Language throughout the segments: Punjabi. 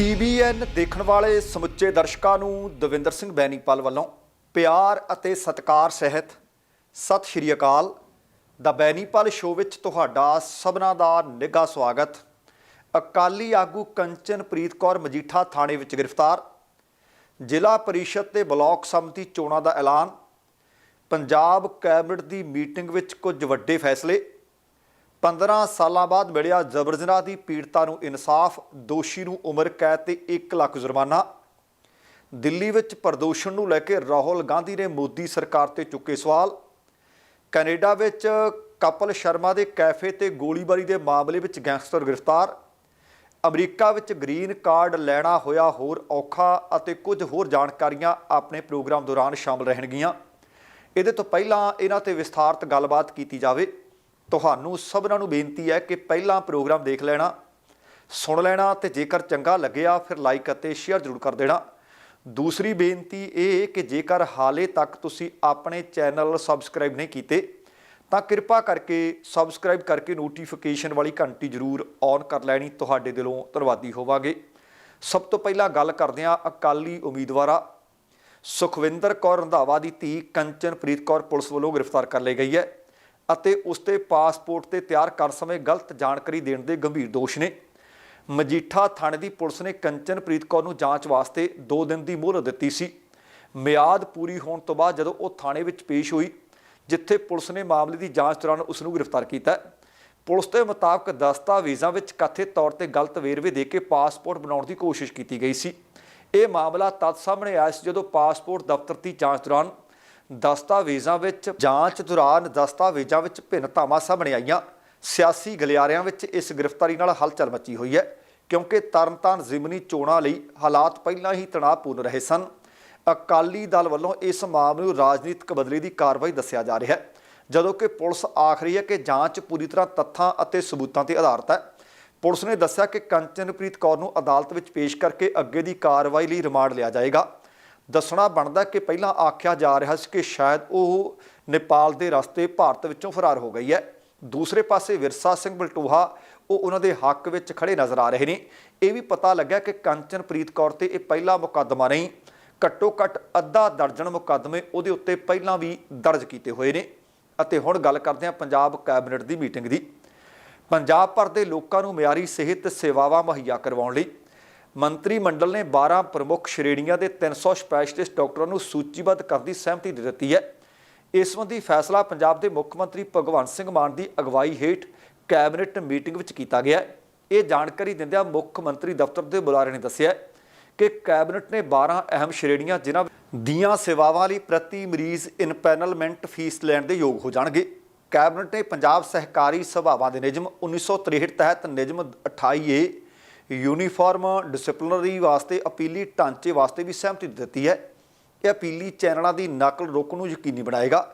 ਟੀਬੀਐਨ ਦੇਖਣ ਵਾਲੇ ਸਮੁੱਚੇ ਦਰਸ਼ਕਾਂ ਨੂੰ ਦਵਿੰਦਰ ਸਿੰਘ ਬੈਣੀਪਾਲ ਵੱਲੋਂ ਪਿਆਰ ਅਤੇ ਸਤਿਕਾਰ ਸਹਿਤ ਸਤਿ ਸ਼੍ਰੀ ਅਕਾਲ। ਦਾ ਬੈਣੀਪਾਲ ਸ਼ੋਅ ਵਿੱਚ ਤੁਹਾਡਾ ਸਭਨਾਂ ਦਾ ਨਿੱਘਾ ਸਵਾਗਤ। ਅਕਾਲੀ ਆਗੂ ਕੰਚਨਪ੍ਰੀਤ ਕੌਰ ਮਜੀਠਾ ਥਾਣੇ ਵਿੱਚ ਗ੍ਰਿਫਤਾਰ। ਜ਼ਿਲ੍ਹਾ ਪਰਿਸ਼ਦ ਤੇ ਬਲਾਕ ਸੰਮਤੀ ਚੋਣਾਂ ਦਾ ਐਲਾਨ। ਪੰਜਾਬ ਕੈਬਨਿਟ ਦੀ ਮੀਟਿੰਗ ਵਿੱਚ ਕੁਝ ਵੱਡੇ ਫੈਸਲੇ। 15 ਸਾਲਾਂ ਬਾਅਦ ਮਿਲਿਆ ਜ਼ਬਰ ਜਨਾਹ ਦੀ ਪੀੜਤਾ ਨੂੰ ਇਨਸਾਫ, ਦੋਸ਼ੀ ਨੂੰ ਉਮਰ, ਕੈਦ ਤੇ 1 ਲੱਖ ਜੁਰਮਾਨਾ। ਦਿੱਲੀ ਵਿੱਚ ਪ੍ਰਦੂਸ਼ਣ ਨੂੰ ਲੈ ਕੇ ਰਾਹੁਲ ਗਾਂਧੀ ਨੇ ਮੋਦੀ ਸਰਕਾਰ ਤੇ ਚੁੱਕੇ ਸਵਾਲ। ਕੈਨੇਡਾ ਵਿੱਚ ਕਪਲ ਸ਼ਰਮਾ ਦੇ ਕੈਫੇ ਤੇ ਗੋਲੀਬਾਰੀ ਦੇ ਮਾਮਲੇ ਵਿੱਚ ਗੈਂਗਸਟਰ ਗ੍ਰਿਫਤਾਰ। ਅਮਰੀਕਾ ਵਿੱਚ ਗ੍ਰੀਨ ਕਾਰਡ ਲੈਣਾ ਹੋਇਆ ਹੋਰ ਔਖਾ ਅਤੇ ਕੁਝ ਹੋਰ ਜਾਣਕਾਰੀਆਂ ਆਪਣੇ ਪ੍ਰੋਗਰਾਮ ਦੌਰਾਨ ਸ਼ਾਮਲ ਰਹਿਣਗੀਆਂ। ਇਹਦੇ ਤੋਂ ਪਹਿਲਾਂ ਇਹਨਾਂ ਤੇ ਵਿਸਥਾਰਤ ਗੱਲਬਾਤ ਕੀਤੀ ਜਾਵੇ। ਤੁਹਾਨੂੰ ਸਭਨਾਂ ਨੂੰ ਬੇਨਤੀ ਹੈ ਕਿ ਪਹਿਲਾਂ ਪ੍ਰੋਗਰਾਮ ਦੇਖ ਲੈਣਾ, ਸੁਣ ਲੈਣਾ ਤੇ ਜੇਕਰ ਚੰਗਾ ਲੱਗਿਆ ਫਿਰ ਲਾਈਕ ਅਤੇ ਸ਼ੇਅਰ ਜ਼ਰੂਰ ਕਰ ਦੇਣਾ। ਦੂਸਰੀ ਬੇਨਤੀ ਇਹ ਕਿ ਜੇਕਰ ਹਾਲੇ ਤੱਕ ਤੁਸੀਂ ਆਪਣੇ ਚੈਨਲ ਸਬਸਕ੍ਰਾਈਬ ਨਹੀਂ ਕੀਤੇ, ਤਾਂ ਕਿਰਪਾ ਕਰਕੇ ਸਬਸਕ੍ਰਾਈਬ ਕਰਕੇ ਨੋਟੀਫਿਕੇਸ਼ਨ ਵਾਲੀ ਘੰਟੀ ਜ਼ਰੂਰ ਔਨ ਕਰ ਲੈਣੀ, ਤੁਹਾਡੇ ਦਿਲੋਂ ਧੰਨਵਾਦੀ ਹੋਵਾਂਗੇ। ਸਭ ਤੋਂ ਪਹਿਲਾਂ ਗੱਲ ਕਰਦੇ ਹਾਂ ਅਕਾਲੀ ਉਮੀਦਵਾਰਾ। ਸੁਖਵਿੰਦਰ ਕੌਰ ਰੰਧਾਵਾ ਦੀ ਧੀ ਕੰਚਨਪ੍ਰੀਤ ਕੌਰ ਪੁਲਿਸ ਵੱਲੋਂ ਗ੍ਰਿਫਤਾਰ ਕਰ ਲਈ ਗਈ ਹੈ। ਅਤੇ ਉਸ ਤੇ ਪਾਸਪੋਰਟ ਤੇ ਤਿਆਰ ਕਰਨ ਸਮੇਂ ਗਲਤ ਜਾਣਕਾਰੀ ਦੇਣ ਦੇ ਗੰਭੀਰ ਦੋਸ਼ ਨੇ। ਮਜੀਠਾ ਥਾਣੇ ਦੀ ਪੁਲਿਸ ਨੇ ਕੰਚਨਪ੍ਰੀਤ ਕੌਰ ਨੂੰ ਜਾਂਚ ਵਾਸਤੇ 2 ਦਿਨ ਦੀ ਮੋਹਲਤ ਦਿੱਤੀ ਸੀ। ਮਿਆਦ ਪੂਰੀ ਹੋਣ ਤੋਂ ਬਾਅਦ ਜਦੋਂ ਉਹ ਥਾਣੇ ਵਿੱਚ ਪੇਸ਼ ਹੋਈ, ਜਿੱਥੇ ਪੁਲਿਸ ਨੇ ਮਾਮਲੇ ਦੀ ਜਾਂਚ ਦੌਰਾਨ ਉਸ ਨੂੰ ਗ੍ਰਿਫਤਾਰ ਕੀਤਾ। ਪੁਲਿਸ ਦੇ ਮੁਤਾਬਕ ਦਸਤਾਵੇਜ਼ਾਂ ਵਿੱਚ ਕਥਿਤ ਤੌਰ ਤੇ ਗਲਤ ਵੇਰਵੇ ਦੇ ਕੇ ਪਾਸਪੋਰਟ ਬਣਾਉਣ ਦੀ ਕੋਸ਼ਿਸ਼ ਕੀਤੀ ਗਈ ਸੀ। ਇਹ ਮਾਮਲਾ ਤਦ ਸਾਹਮਣੇ ਆਇਆ ਸੀ ਜਦੋਂ ਪਾਸਪੋਰਟ ਦਫ਼ਤਰ ਦੀ ਜਾਂਚ ਦੌਰਾਨ ਦਸਤਾਵੇਜ਼ਾਂ ਵਿੱਚ, ਜਾਂਚ ਦੌਰਾਨ ਦਸਤਾਵੇਜ਼ਾਂ ਵਿੱਚ ਭਿੰਨਤਾਵਾਂ ਸਾਹਮਣੇ ਆਈਆਂ। ਸਿਆਸੀ ਗਲਿਆਰਿਆਂ ਵਿੱਚ ਇਸ ਗ੍ਰਿਫਤਾਰੀ ਨਾਲ ਹਲਚਲ ਮਚੀ ਹੋਈ ਹੈ, ਕਿਉਂਕਿ ਤਰਨਤਾਰਨ ਜ਼ਿਮਨੀ ਚੋਣਾਂ ਲਈ ਹਾਲਾਤ ਪਹਿਲਾਂ ਹੀ ਤਣਾਅਪੂਰਨ ਰਹੇ ਸਨ। ਅਕਾਲੀ ਦਲ ਵੱਲੋਂ ਇਸ ਮਾਮਲੇ ਨੂੰ ਰਾਜਨੀਤਿਕ ਬਦਲੀ ਦੀ ਕਾਰਵਾਈ ਦੱਸਿਆ ਜਾ ਰਿਹਾ ਹੈ, ਜਦੋਂ ਕਿ ਪੁਲਿਸ ਆਖ ਰਹੀ ਹੈ ਕਿ ਜਾਂਚ ਪੂਰੀ ਤਰ੍ਹਾਂ ਤੱਥਾਂ ਅਤੇ ਸਬੂਤਾਂ ਤੇ ਆਧਾਰਿਤ ਹੈ। ਪੁਲਿਸ ਨੇ ਦੱਸਿਆ ਕਿ ਕੰਚਨਪ੍ਰੀਤ ਕੌਰ ਨੂੰ ਅਦਾਲਤ ਵਿੱਚ ਪੇਸ਼ ਕਰਕੇ ਅੱਗੇ ਦੀ ਕਾਰਵਾਈ ਲਈ ਰਿਮਾਂਡ ਲਿਆ ਜਾਏਗਾ। ਦੱਸਣਾ ਬਣਦਾ ਕਿ ਪਹਿਲਾਂ ਆਖਿਆ ਜਾ ਰਿਹਾ ਸੀ ਕਿ ਸ਼ਾਇਦ ਉਹ ਨੇਪਾਲ ਦੇ ਰਸਤੇ ਭਾਰਤ ਵਿੱਚੋਂ ਫਰਾਰ ਹੋ ਗਈ ਹੈ। ਦੂਸਰੇ ਪਾਸੇ ਵਿਰਸਾ ਸਿੰਘ ਬਲਟੋਹਾ, ਉਹ ਉਹਨਾਂ ਦੇ ਹੱਕ ਵਿੱਚ ਖੜੇ ਨਜ਼ਰ ਆ ਰਹੇ ਨੇ। ਇਹ ਵੀ ਪਤਾ ਲੱਗਿਆ ਕਿ ਕੰਚਨਪ੍ਰੀਤ ਕੌਰ ਤੇ ਇਹ ਪਹਿਲਾ ਮੁਕੱਦਮਾ ਨਹੀਂ, ਘੱਟੋ ਘੱਟ ਅੱਧਾ ਦਰਜਨ ਮੁਕੱਦਮੇ ਉਹਦੇ ਉੱਤੇ ਪਹਿਲਾਂ ਵੀ ਦਰਜ ਕੀਤੇ ਹੋਏ ਨੇ। ਅਤੇ ਹੁਣ ਗੱਲ ਕਰਦੇ ਹਾਂ ਪੰਜਾਬ ਕੈਬਨਿਟ ਦੀ ਮੀਟਿੰਗ ਦੀ। ਪੰਜਾਬ ਭਰ ਦੇ ਲੋਕਾਂ ਨੂੰ ਮਿਆਰੀ ਸਿਹਤ ਸੇਵਾਵਾਂ ਮੁਹੱਈਆ ਕਰਵਾਉਣ ਲਈ। ਮੰਤਰੀ ਮੰਡਲ ਨੇ 12 ਪ੍ਰਮੁੱਖ ਸ਼੍ਰੇਣੀਆਂ ਦੇ 300 ਸਪੈਸ਼ਲਿਸਟ ਡਾਕਟਰਾਂ ਨੂੰ ਸੂਚੀਬੱਧ ਕਰਨ ਦੀ ਸਹਿਮਤੀ ਦੇ ਦਿੱਤੀ ਹੈ। ਇਸ ਸੰਬੰਧੀ ਫੈਸਲਾ ਪੰਜਾਬ ਦੇ ਮੁੱਖ ਮੰਤਰੀ ਭਗਵੰਤ ਸਿੰਘ ਮਾਨ ਦੀ ਅਗਵਾਈ ਹੇਠ ਕੈਬਨਿਟ ਮੀਟਿੰਗ ਵਿੱਚ ਕੀਤਾ ਗਿਆ ਇਹ ਜਾਣਕਾਰੀ ਦਿੰਦਿਆਂ ਮੁੱਖ ਮੰਤਰੀ ਦਫ਼ਤਰ ਦੇ ਬੁਲਾਰੇ ਨੇ ਦੱਸਿਆ ਕਿ ਕੈਬਨਿਟ ਨੇ 12 ਅਹਿਮ ਸ਼੍ਰੇਣੀਆਂ ਜਿਨ੍ਹਾਂ ਦੀਆਂ ਸੇਵਾਵਾਂ ਲਈ ਪ੍ਰਤੀ ਮਰੀਜ਼ ਇਨਪੈਨਲਮੈਂਟ ਫੀਸ ਲੈਣ ਦੇ ਯੋਗ ਹੋ ਜਾਣਗੇ। ਕੈਬਨਿਟ ਨੇ ਪੰਜਾਬ ਸਹਿਕਾਰੀ ਸਭਾਵਾਂ ਦੇ ਨਿਯਮ 1963 ਤਹਿਤ ਨਿਯਮ 28A ਯੂਨੀਫਾਰਮ ਡਿਸਪਲਿਨਰੀ ਵਾਸਤੇ, ਅਪੀਲੀ ਢਾਂਚੇ ਵਾਸਤੇ ਵੀ ਸਹਿਮਤੀ ਦਿੱਤੀ ਹੈ। ਇਹ ਅਪੀਲੀ ਚੈਨਲਾਂ ਦੀ ਨਕਲ ਰੋਕਣ ਨੂੰ ਯਕੀਨੀ ਬਣਾਏਗਾ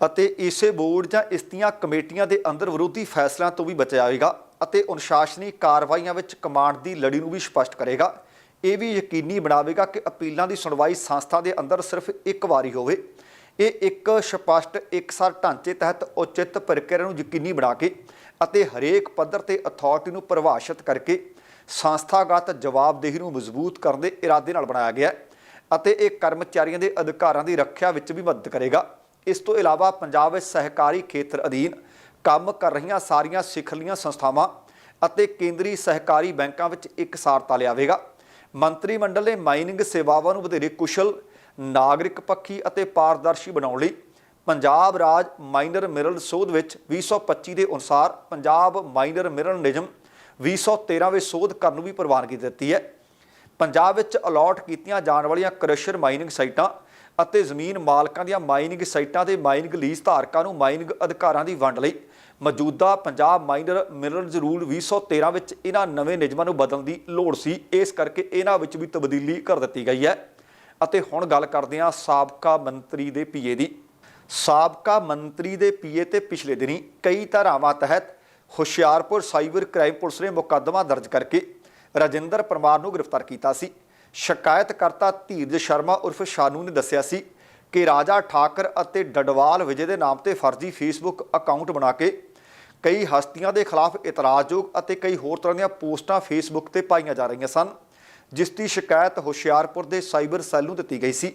ਅਤੇ ਇਸੇ ਬੋਰਡ ਜਾਂ ਇਸ ਦੀਆਂ ਕਮੇਟੀਆਂ ਦੇ ਅੰਦਰ ਵਿਰੋਧੀ ਫੈਸਲਿਆਂ ਤੋਂ ਵੀ ਬਚਾਏਗਾ ਅਤੇ ਅਨੁਸ਼ਾਸਨੀ ਕਾਰਵਾਈਆਂ ਵਿੱਚ ਕਮਾਂਡ ਦੀ ਲੜੀ ਨੂੰ ਵੀ ਸਪਸ਼ਟ ਕਰੇਗਾ। ਇਹ ਵੀ ਯਕੀਨੀ ਬਣਾਵੇਗਾ ਕਿ ਅਪੀਲਾਂ ਦੀ ਸੁਣਵਾਈ ਸੰਸਥਾ ਦੇ ਅੰਦਰ ਸਿਰਫ ਇੱਕ ਵਾਰੀ ਹੋਵੇ। ਇਹ ਇੱਕ ਸਪਸ਼ਟ ਇਕਸਾਰ ਢਾਂਚੇ ਤਹਿਤ ਉਚਿਤ ਪ੍ਰਕਿਰਿਆ ਨੂੰ ਯਕੀਨੀ ਬਣਾ ਕੇ ਅਤੇ ਹਰੇਕ ਪੱਧਰ ਤੇ ਅਥਾਰਟੀ ਨੂੰ ਪਰਿਭਾਸ਼ਿਤ ਕਰਕੇ ਸੰਸਥਾਗਤ ਜਵਾਬਦੇਹੀ ਨੂੰ ਮਜ਼ਬੂਤ ਕਰਨ ਦੇ ਇਰਾਦੇ ਨਾਲ ਬਣਾਇਆ ਗਿਆ ਹੈ ਅਤੇ ਇਹ ਕਰਮਚਾਰੀਆਂ ਦੇ ਅਧਿਕਾਰਾਂ ਦੀ ਰੱਖਿਆ ਵਿੱਚ ਵੀ ਮਦਦ ਕਰੇਗਾ। ਇਸ ਤੋਂ ਇਲਾਵਾ ਪੰਜਾਬ ਵਿੱਚ ਸਹਿਕਾਰੀ ਖੇਤਰ ਅਧੀਨ ਕੰਮ ਕਰ ਰਹੀਆਂ ਸਾਰੀਆਂ ਸਿਖਲੀਆਂ ਸੰਸਥਾਵਾਂ ਅਤੇ ਕੇਂਦਰੀ ਸਹਿਕਾਰੀ ਬੈਂਕਾਂ ਵਿੱਚ ਇਕਸਾਰਤਾ ਲਿਆਵੇਗਾ। ਮੰਤਰੀ ਮੰਡਲ ਨੇ ਮਾਈਨਿੰਗ ਸੇਵਾਵਾਂ ਨੂੰ ਵਧੇਰੇ ਕੁਸ਼ਲ, ਨਾਗਰਿਕ ਪੱਖੀ ਅਤੇ ਪਾਰਦਰਸ਼ੀ ਬਣਾਉਣ ਲਈ ਪੰਜਾਬ ਰਾਜ ਮਾਈਨਰ ਮਿਨਰਲ ਸੋਧ ਵਿੱਚ 2025 ਦੇ ਅਨੁਸਾਰ ਪੰਜਾਬ ਮਾਈਨਰ ਮਿਨਰਲ ਨਿਯਮ 2013 ਵਿੱਚ ਸੋਧ ਕਰਨ ਨੂੰ ਵੀ ਪ੍ਰਵਾਨਗੀ ਦਿੱਤੀ ਹੈ। ਪੰਜਾਬ ਵਿੱਚ ਅਲਾਟ ਕੀਤੀਆਂ ਜਾਣ ਵਾਲੀਆਂ ਕ੍ਰਸ਼ਰ ਮਾਈਨਿੰਗ ਸਾਈਟਾਂ ਅਤੇ ਜ਼ਮੀਨ ਮਾਲਕਾਂ ਦੀਆਂ ਮਾਈਨਿੰਗ ਸਾਈਟਾਂ ਦੇ ਮਾਈਨਿੰਗ ਲੀਜ਼ ਧਾਰਕਾਂ ਨੂੰ ਮਾਈਨਿੰਗ ਅਧਿਕਾਰਾਂ ਦੀ ਵੰਡ ਲਈ ਮੌਜੂਦਾ ਪੰਜਾਬ ਮਾਈਨਰ ਮਿਨਰਲਜ਼ ਰੂਲ 2013 ਵਿੱਚ ਇਹਨਾਂ ਨਵੇਂ ਨਿਯਮਾਂ ਨੂੰ ਬਦਲਣ ਦੀ ਲੋੜ ਸੀ। ਇਸ ਕਰਕੇ ਇਹਨਾਂ ਵਿੱਚ ਵੀ ਤਬਦੀਲੀ ਕਰ ਦਿੱਤੀ ਗਈ ਹੈ। ਅਤੇ ਹੁਣ ਗੱਲ ਕਰਦੇ ਹਾਂ ਸਾਬਕਾ ਮੰਤਰੀ ਦੇ ਪੀਏ ਦੀ। ਸਾਬਕਾ ਮੰਤਰੀ ਦੇ ਪੀਏ ਤੇ ਪਿਛਲੇ ਦਿਨੀ ਕਈ ਧਾਰਾਵਾਂ ਤਹਿਤ ਹੁਸ਼ਿਆਰਪੁਰ ਸਾਈਬਰ ਕ੍ਰਾਈਮ ਪੁਲਿਸ ਨੇ ਮੁਕੱਦਮਾ ਦਰਜ ਕਰਕੇ ਰਾਜਿੰਦਰ ਪਰਮਾਰ ਨੂੰ ਗ੍ਰਿਫਤਾਰ ਕੀਤਾ ਸੀ। ਸ਼ਿਕਾਇਤਕਰਤਾ ਧੀਰਜ ਸ਼ਰਮਾ ਉਰਫ ਸ਼ਾਨੂ ਨੇ ਦੱਸਿਆ ਸੀ ਕਿ ਰਾਜਾ ਠਾਕਰ ਅਤੇ ਡਡਵਾਲ ਵਿਜੇ ਦੇ ਨਾਮ ਤੇ ਫਰਜ਼ੀ ਫੇਸਬੁੱਕ ਅਕਾਊਂਟ ਬਣਾ ਕੇ ਕਈ ਹਸਤੀਆਂ ਦੇ ਖਿਲਾਫ ਇਤਰਾਜ਼ਯੋਗ ਅਤੇ ਕਈ ਹੋਰ ਤਰ੍ਹਾਂ ਦੀਆਂ ਪੋਸਟਾਂ ਫੇਸਬੁੱਕ ਤੇ ਪਾਈਆਂ ਜਾ ਰਹੀਆਂ ਸਨ, ਜਿਸ ਦੀ ਸ਼ਿਕਾਇਤ ਹੁਸ਼ਿਆਰਪੁਰ ਦੇ ਸਾਈਬਰ ਸੈੱਲ ਨੂੰ ਦਿੱਤੀ ਗਈ ਸੀ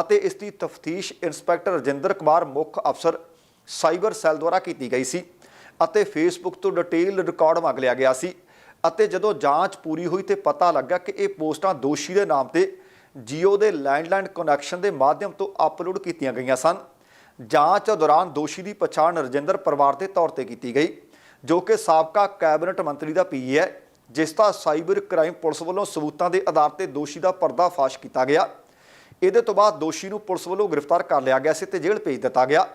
ਅਤੇ ਇਸ ਦੀ ਤਫਤੀਸ਼ ਇੰਸਪੈਕਟਰ ਰਜਿੰਦਰ ਕੁਮਾਰ ਮੁੱਖ ਅਫਸਰ ਸਾਈਬਰ ਸੈੱਲ ਦੁਆਰਾ ਕੀਤੀ ਗਈ ਸੀ। ਅਤੇ ਫੇਸਬੁੱਕ ਤੋਂ ਡਿਟੇਲ ਰਿਕਾਰਡ ਮੰਗ ਲਿਆ ਗਿਆ ਸੀ। ਅਤੇ ਜਦੋਂ ਜਾਂਚ ਪੂਰੀ ਹੋਈ ਤੇ ਪਤਾ ਲੱਗਾ ਕਿ ਇਹ ਪੋਸਟਾਂ ਦੋਸ਼ੀ ਦੇ ਨਾਮ ਤੇ ਜੀਓ ਦੇ ਲੈਂਡਲਾਈਨ ਕਨੈਕਸ਼ਨ ਦੇ ਮਾਧਿਅਮ ਤੋਂ ਅਪਲੋਡ ਕੀਤੀਆਂ ਗਈਆਂ ਸਨ। ਜਾਂਚ ਦੌਰਾਨ ਦੋਸ਼ੀ ਦੀ ਪਛਾਣ ਰਜਿੰਦਰ ਪਰਿਵਾਰ ਦੇ ਤੌਰ ਤੇ ਕੀਤੀ ਗਈ, ਜੋ ਕਿ ਸਾਬਕਾ ਕੈਬਨਿਟ ਮੰਤਰੀ ਦਾ ਪੀਏ ਹੈ, ਜਿਸ ਦਾ ਸਾਈਬਰ ਕ੍ਰਾਈਮ ਪੁਲਿਸ ਵੱਲੋਂ ਸਬੂਤਾਂ ਦੇ ਆਧਾਰ ਤੇ ਦੋਸ਼ੀ ਦਾ ਪਰਦਾਫਾਸ਼ ਕੀਤਾ ਗਿਆ। ਇਹਦੇ ਤੋਂ ਬਾਅਦ ਦੋਸ਼ੀ ਨੂੰ ਪੁਲਿਸ ਵੱਲੋਂ ਗ੍ਰਿਫਤਾਰ ਕਰ ਲਿਆ ਗਿਆ ਸੀ ਤੇ ਜੇਲ੍ਹ ਭੇਜ ਦਿੱਤਾ ਗਿਆ।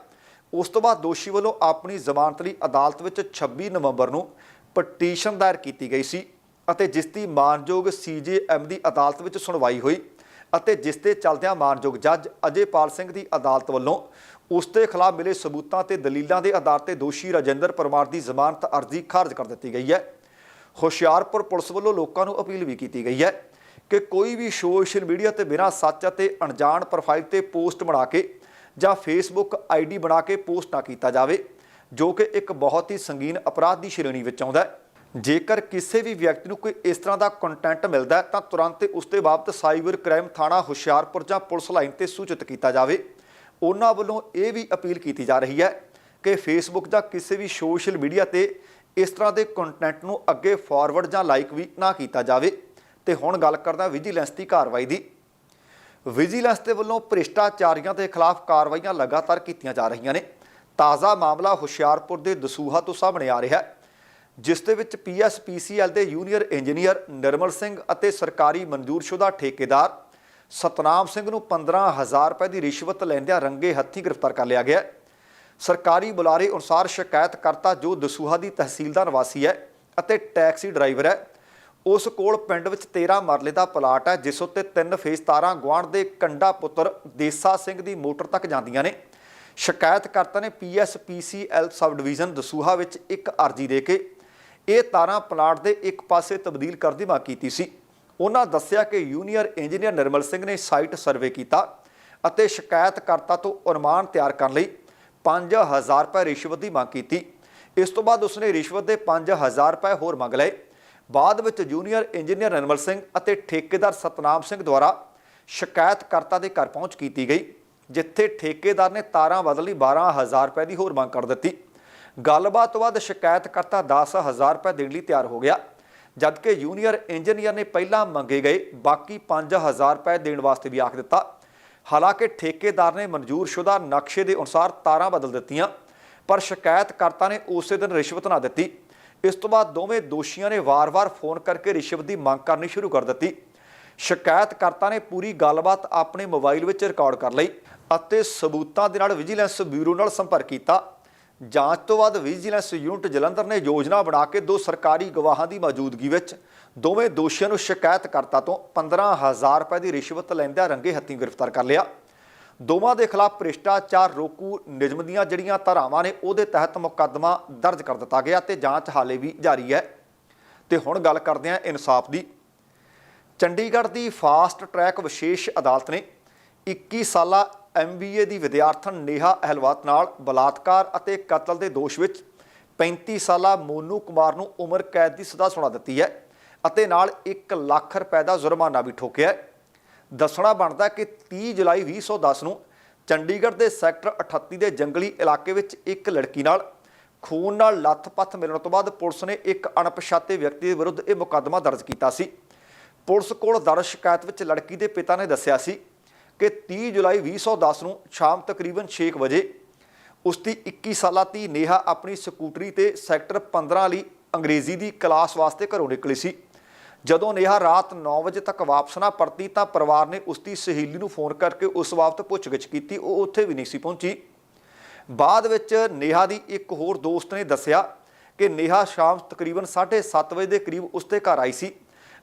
ਉਸ ਤੋਂ ਬਾਅਦ ਦੋਸ਼ੀ ਵੱਲੋਂ ਆਪਣੀ ਜ਼ਮਾਨਤ ਲਈ ਅਦਾਲਤ ਵਿੱਚ 26 ਨਵੰਬਰ ਨੂੰ ਪਟੀਸ਼ਨ ਦਾਇਰ ਕੀਤੀ ਗਈ ਸੀ ਅਤੇ ਜਿਸ ਦੀ ਮਾਨਯੋਗ ਸੀਜੇਐਮ ਦੀ ਅਦਾਲਤ ਵਿੱਚ ਸੁਣਵਾਈ ਹੋਈ ਅਤੇ ਜਿਸ ਦੇ ਚਲਦਿਆਂ ਮਾਨਯੋਗ ਜੱਜ ਅਜੇਪਾਲ ਸਿੰਘ ਦੀ ਅਦਾਲਤ ਵੱਲੋਂ ਉਸ ਦੇ ਖਿਲਾਫ ਮਿਲੇ ਸਬੂਤਾਂ ਤੇ ਦਲੀਲਾਂ ਦੇ ਆਧਾਰ ਤੇ ਦੋਸ਼ੀ ਰਾਜਿੰਦਰ ਪਰਮਾਰ ਦੀ ਜ਼ਮਾਨਤ ਅਰਜ਼ੀ ਖਾਰਜ ਕਰ ਦਿੱਤੀ ਗਈ ਹੈ। ਹੁਸ਼ਿਆਰਪੁਰ ਪੁਲਿਸ ਵੱਲੋਂ ਲੋਕਾਂ ਨੂੰ ਅਪੀਲ ਵੀ ਕੀਤੀ ਗਈ ਹੈ ਕਿ ਕੋਈ ਵੀ ਸੋਸ਼ਲ ਮੀਡੀਆ ਤੇ ਬਿਨਾਂ ਸੱਚ ਅਤੇ ਅਣਜਾਣ ਪ੍ਰੋਫਾਈਲ ਤੇ ਪੋਸਟ ਬਣਾ ਕੇ ਜਾਂ ਫੇਸਬੁੱਕ ਆਈਡੀ ਬਣਾ ਕੇ ਪੋਸਟ ਨਾ ਕੀਤਾ ਜਾਵੇ, ਜੋ ਕਿ ਇੱਕ ਬਹੁਤ ਹੀ ਸੰਗੀਨ ਅਪਰਾਧ ਦੀ ਸ਼੍ਰੇਣੀ ਵਿੱਚ ਆਉਂਦਾ ਹੈ। ਜੇਕਰ ਕਿਸੇ ਵੀ ਵਿਅਕਤੀ ਨੂੰ ਕੋਈ ਇਸ ਤਰ੍ਹਾਂ ਦਾ ਕੰਟੈਂਟ ਮਿਲਦਾ ਹੈ, ਤਾਂ ਤੁਰੰਤ ਉਸ ਦੇ ਬਾਬਤ ਸਾਈਬਰ ਕ੍ਰਾਈਮ ਥਾਣਾ ਹੁਸ਼ਿਆਰਪੁਰ ਜਾਂ ਪੁਲਿਸ ਲਾਈਨ ਤੇ ਸੂਚਿਤ ਕੀਤਾ ਜਾਵੇ। ਉਹਨਾਂ ਵੱਲੋਂ ਇਹ ਵੀ ਅਪੀਲ ਕੀਤੀ ਜਾ ਰਹੀ ਹੈ ਕਿ ਫੇਸਬੁੱਕ ਜਾਂ ਕਿਸੇ ਵੀ ਸੋਸ਼ਲ ਮੀਡੀਆ ਤੇ ਇਸ ਤਰ੍ਹਾਂ ਦੇ ਕੰਟੈਂਟ ਨੂੰ ਅੱਗੇ ਫਾਰਵਰਡ ਜਾਂ ਲਾਈਕ ਵੀ ਨਾ ਕੀਤਾ ਜਾਵੇ। ਤੇ ਹੁਣ ਗੱਲ ਕਰਦਾ ਵਿਜੀਲੈਂਸ ਦੀ ਕਾਰਵਾਈ ਦੀ। ਵਿਜੀਲੈਂਸ ਦੇ ਵੱਲੋਂ ਭ੍ਰਿਸ਼ਟਾਚਾਰੀਆਂ ਦੇ ਖਿਲਾਫ ਕਾਰਵਾਈਆਂ ਲਗਾਤਾਰ ਕੀਤੀਆਂ ਜਾ ਰਹੀਆਂ ਨੇ। ਤਾਜ਼ਾ ਮਾਮਲਾ ਹੁਸ਼ਿਆਰਪੁਰ ਦੇ ਦਸੂਹਾ ਤੋਂ ਸਾਹਮਣੇ ਆ ਰਿਹਾ ਹੈ, ਜਿਸ ਦੇ ਵਿੱਚ ਪੀਐਸਪੀਸੀਐਲ ਦੇ ਜੂਨੀਅਰ ਇੰਜੀਨੀਅਰ ਨਿਰਮਲ ਸਿੰਘ ਅਤੇ ਸਰਕਾਰੀ ਮਨਜ਼ੂਰਸ਼ੁਦਾ ਠੇਕੇਦਾਰ ਸਤਨਾਮ ਸਿੰਘ ਨੂੰ 15000 ਰੁਪਏ ਦੀ ਰਿਸ਼ਵਤ ਲੈਂਦਿਆਂ ਰੰਗੇ ਹੱਥੀਂ ਗ੍ਰਿਫਤਾਰ ਕਰ ਲਿਆ ਗਿਆ ਸਰਕਾਰੀ ਬੁਲਾਰੇ ਅਨੁਸਾਰ ਸ਼ਿਕਾਇਤ ਕਰਤਾ ਜੋ ਦਸੂਹਾ ਦੀ ਤਹਿਸੀਲ ਦਾ ਨਿਵਾਸੀ ਹੈ ਅਤੇ ਟੈਕਸੀ ਡਰਾਈਵਰ ਹੈ ਉਸ ਕੋਲ ਪਿੰਡ ਵਿੱਚ 13 ਮਰਲੇ ਦਾ ਪਲਾਟ ਹੈ, ਜਿਸ ਉੱਤੇ ਤਿੰਨ ਫੇਸ ਤਾਰਾਂ ਗੁਆਂਢ ਦੇ ਕੰਡਾ ਪੁੱਤਰ ਦੇਸਾ ਸਿੰਘ ਦੀ ਮੋਟਰ ਤੱਕ ਜਾਂਦੀਆਂ ਨੇ। ਸ਼ਿਕਾਇਤਕਰਤਾ ਨੇ ਪੀਐਸਪੀਸੀਐਲ ਸਬ ਡਿਵੀਜ਼ਨ ਦਸੂਹਾ ਵਿੱਚ ਇੱਕ ਅਰਜ਼ੀ ਦੇ ਕੇ ਇਹ ਤਾਰਾਂ ਪਲਾਟ ਦੇ ਇੱਕ ਪਾਸੇ ਤਬਦੀਲ ਕਰਨ ਦੀ ਮੰਗ ਕੀਤੀ ਸੀ। ਉਹਨਾਂ ਦੱਸਿਆ ਕਿ ਜੂਨੀਅਰ ਇੰਜੀਨੀਅਰ ਨਿਰਮਲ ਸਿੰਘ ਨੇ ਸਾਈਟ ਸਰਵੇ ਕੀਤਾ ਅਤੇ ਸ਼ਿਕਾਇਤਕਰਤਾ ਤੋਂ ਅਨੁਮਾਨ ਤਿਆਰ ਕਰਨ ਲਈ 5000 ਰੁਪਏ ਰਿਸ਼ਵਤ ਦੀ ਮੰਗ ਕੀਤੀ। ਇਸ ਤੋਂ ਬਾਅਦ ਉਸਨੇ ਰਿਸ਼ਵਤ ਦੇ 5000 ਰੁਪਏ ਹੋਰ ਮੰਗ ਲਏ। ਬਾਅਦ ਵਿੱਚ ਜੂਨੀਅਰ ਇੰਜੀਨੀਅਰ ਨਿਰਮਲ ਸਿੰਘ ਅਤੇ ਠੇਕੇਦਾਰ ਸਤਨਾਮ ਸਿੰਘ ਦੁਆਰਾ ਸ਼ਿਕਾਇਤਕਰਤਾ ਦੇ ਘਰ ਪਹੁੰਚ ਕੀਤੀ ਗਈ, ਜਿੱਥੇ ਠੇਕੇਦਾਰ ਨੇ ਤਾਰਾਂ ਬਦਲ ਲਈ 12000 ਰੁਪਏ ਦੀ ਹੋਰ ਮੰਗ ਕਰ ਦਿੱਤੀ। ਗੱਲਬਾਤ ਤੋਂ ਬਾਅਦ ਸ਼ਿਕਾਇਤਕਰਤਾ 10000 ਰੁਪਏ ਦੇਣ ਲਈ ਤਿਆਰ ਹੋ ਗਿਆ, ਜਦਕਿ ਜੂਨੀਅਰ ਇੰਜੀਨੀਅਰ ਨੇ ਪਹਿਲਾਂ ਮੰਗੇ ਗਏ, ਬਾਕੀ 5000 ਰੁਪਏ ਦੇਣ ਵਾਸਤੇ ਵੀ ਆਖ ਦਿੱਤਾ। ਹਾਲਾਂਕਿ ਠੇਕੇਦਾਰ ਨੇ ਮਨਜ਼ੂਰਸ਼ੁਦਾ ਨਕਸ਼ੇ ਦੇ ਅਨੁਸਾਰ ਤਾਰਾਂ ਬਦਲ ਦਿੱਤੀਆਂ, ਪਰ ਸ਼ਿਕਾਇਤਕਰਤਾ ਨੇ ਉਸੇ ਦਿਨ ਰਿਸ਼ਵਤ ਨਾ ਦਿੱਤੀ। ਇਸ ਤੋਂ ਬਾਅਦ ਦੋਵੇਂ ਦੋਸ਼ੀਆਂ ਨੇ ਵਾਰ-ਵਾਰ ਫੋਨ ਕਰਕੇ ਰਿਸ਼ਵਤ ਦੀ ਮੰਗ ਕਰਨੀ ਸ਼ੁਰੂ ਕਰ ਦਿੱਤੀ। ਸ਼ਿਕਾਇਤਕਰਤਾ ਨੇ ਪੂਰੀ ਗੱਲਬਾਤ ਆਪਣੇ ਮੋਬਾਈਲ ਵਿੱਚ ਰਿਕਾਰਡ ਕਰ ਲਈ ਅਤੇ ਸਬੂਤਾਂ ਦੇ ਨਾਲ ਵਿਜੀਲੈਂਸ ਬਿਊਰੋ ਨਾਲ ਸੰਪਰਕ ਕੀਤਾ। ਜਾਂਚ ਤੋਂ ਬਾਅਦ ਵਿਜੀਲੈਂਸ ਯੂਨਿਟ ਜਲੰਧਰ ਨੇ ਯੋਜਨਾ ਬਣਾ ਕੇ ਦੋ ਸਰਕਾਰੀ ਗਵਾਹਾਂ ਦੀ ਮੌਜੂਦਗੀ ਵਿੱਚ ਦੋਵੇਂ ਦੋਸ਼ੀਆਂ ਨੂੰ ਸ਼ਿਕਾਇਤਕਰਤਾ ਤੋਂ 15000 ਰੁਪਏ ਦੀ ਰਿਸ਼ਵਤ ਲੈਂਦਿਆਂ ਰੰਗੇ ਹੱਥੀਂ ਗ੍ਰਿਫਤਾਰ ਕਰ ਲਿਆ। ਦੋਵਾਂ ਦੇ ਖਿਲਾਫ ਭ੍ਰਿਸ਼ਟਾਚਾਰ ਰੋਕੂ ਨਿਯਮ ਦੀਆਂ ਜਿਹੜੀਆਂ ਧਾਰਾਵਾਂ ਨੇ, ਉਹਦੇ ਤਹਿਤ ਮੁਕੱਦਮਾ ਦਰਜ ਕਰ ਦਿੱਤਾ ਗਿਆ ਤੇ ਜਾਂਚ ਹਾਲੇ ਵੀ ਜਾਰੀ ਹੈ। ਤੇ ਹੁਣ ਗੱਲ ਕਰਦੇ ਹਾਂ ਇਨਸਾਫ ਦੀ। ਚੰਡੀਗੜ੍ਹ ਦੀ ਫਾਸਟ ਟਰੈਕ ਵਿਸ਼ੇਸ਼ ਅਦਾਲਤ ਨੇ 21 ਸਾਲਾ ਐਮਬੀਏ ਦੀ ਵਿਦਿਆਰਥਣ ਨੇਹਾ ਅਹਿਲਵਾਤ ਨਾਲ ਬਲਾਤਕਾਰ ਅਤੇ ਕਤਲ ਦੇ ਦੋਸ਼ ਵਿੱਚ 35 ਸਾਲਾ ਮੋਨੂ ਕੁਮਾਰ ਨੂੰ ਉਮਰ ਕੈਦ ਦੀ ਸਜ਼ਾ ਸੁਣਾ ਦਿੱਤੀ ਹੈ ਅਤੇ ਨਾਲ 1 ਲੱਖ ਰੁਪਏ ਦਾ ਜੁਰਮਾਨਾ ਵੀ ਠੋਕਿਆ ਹੈ। ਦੱਸਣਾ ਬਣਦਾ ਕਿ 30 ਜੁਲਾਈ 2010 ਨੂੰ ਚੰਡੀਗੜ੍ਹ ਦੇ ਸੈਕਟਰ 38 ਦੇ ਜੰਗਲੀ ਇਲਾਕੇ ਵਿੱਚ ਇੱਕ ਲੜਕੀ ਨਾਲ ਖੂਨ ਨਾਲ ਲੱਥ-ਪੱਥ ਮਿਲਣ ਤੋਂ ਬਾਅਦ ਪੁਲਿਸ ਨੇ ਇੱਕ ਅਣਪਛਾਤੇ ਵਿਅਕਤੀ ਦੇ ਵਿਰੁੱਧ ਇਹ ਮੁਕੱਦਮਾ ਦਰਜ ਕੀਤਾ ਸੀ। ਪੁਲਿਸ ਕੋਲ ਦਰਜ ਸ਼ਿਕਾਇਤ ਵਿੱਚ ਲੜਕੀ ਦੇ ਪਿਤਾ ਨੇ ਦੱਸਿਆ ਸੀ ਕਿ 30 ਜੁਲਾਈ 2010 ਨੂੰ ਸ਼ਾਮ ਤਕਰੀਬਨ 6 ਵਜੇ ਉਸ ਦੀ 21 ਸਾਲਾ ਧੀ ਨੇਹਾ ਆਪਣੀ ਸਕੂਟਰੀ ਤੇ ਸੈਕਟਰ 15 ਲਈ ਅੰਗਰੇਜ਼ੀ ਦੀ ਕਲਾਸ ਵਾਸਤੇ ਘਰੋਂ ਨਿਕਲੀ ਸੀ। ਜਦੋਂ ਨੇਹਾ ਰਾਤ 9 ਵਜੇ ਤੱਕ ਵਾਪਸ ਨਾ ਪਰਤੀ ਤਾਂ ਪਰਿਵਾਰ ਨੇ ਉਸ ਦੀ ਸਹੇਲੀ ਨੂੰ ਫੋਨ ਕਰਕੇ ਉਸ ਵਕਤ ਪੁੱਛਗਿੱਛ ਕੀਤੀ, ਉਹ ਉੱਥੇ ਵੀ ਨਹੀਂ ਸੀ ਪਹੁੰਚੀ। ਬਾਅਦ ਵਿੱਚ ਨੇਹਾ ਦੀ ਇੱਕ ਹੋਰ ਦੋਸਤ ਨੇ ਦੱਸਿਆ ਕਿ ਨੇਹਾ ਸ਼ਾਮ ਤਕਰੀਬਨ 7:30 ਵਜੇ ਦੇ ਕਰੀਬ ਉਸ ਦੇ ਘਰ ਆਈ ਸੀ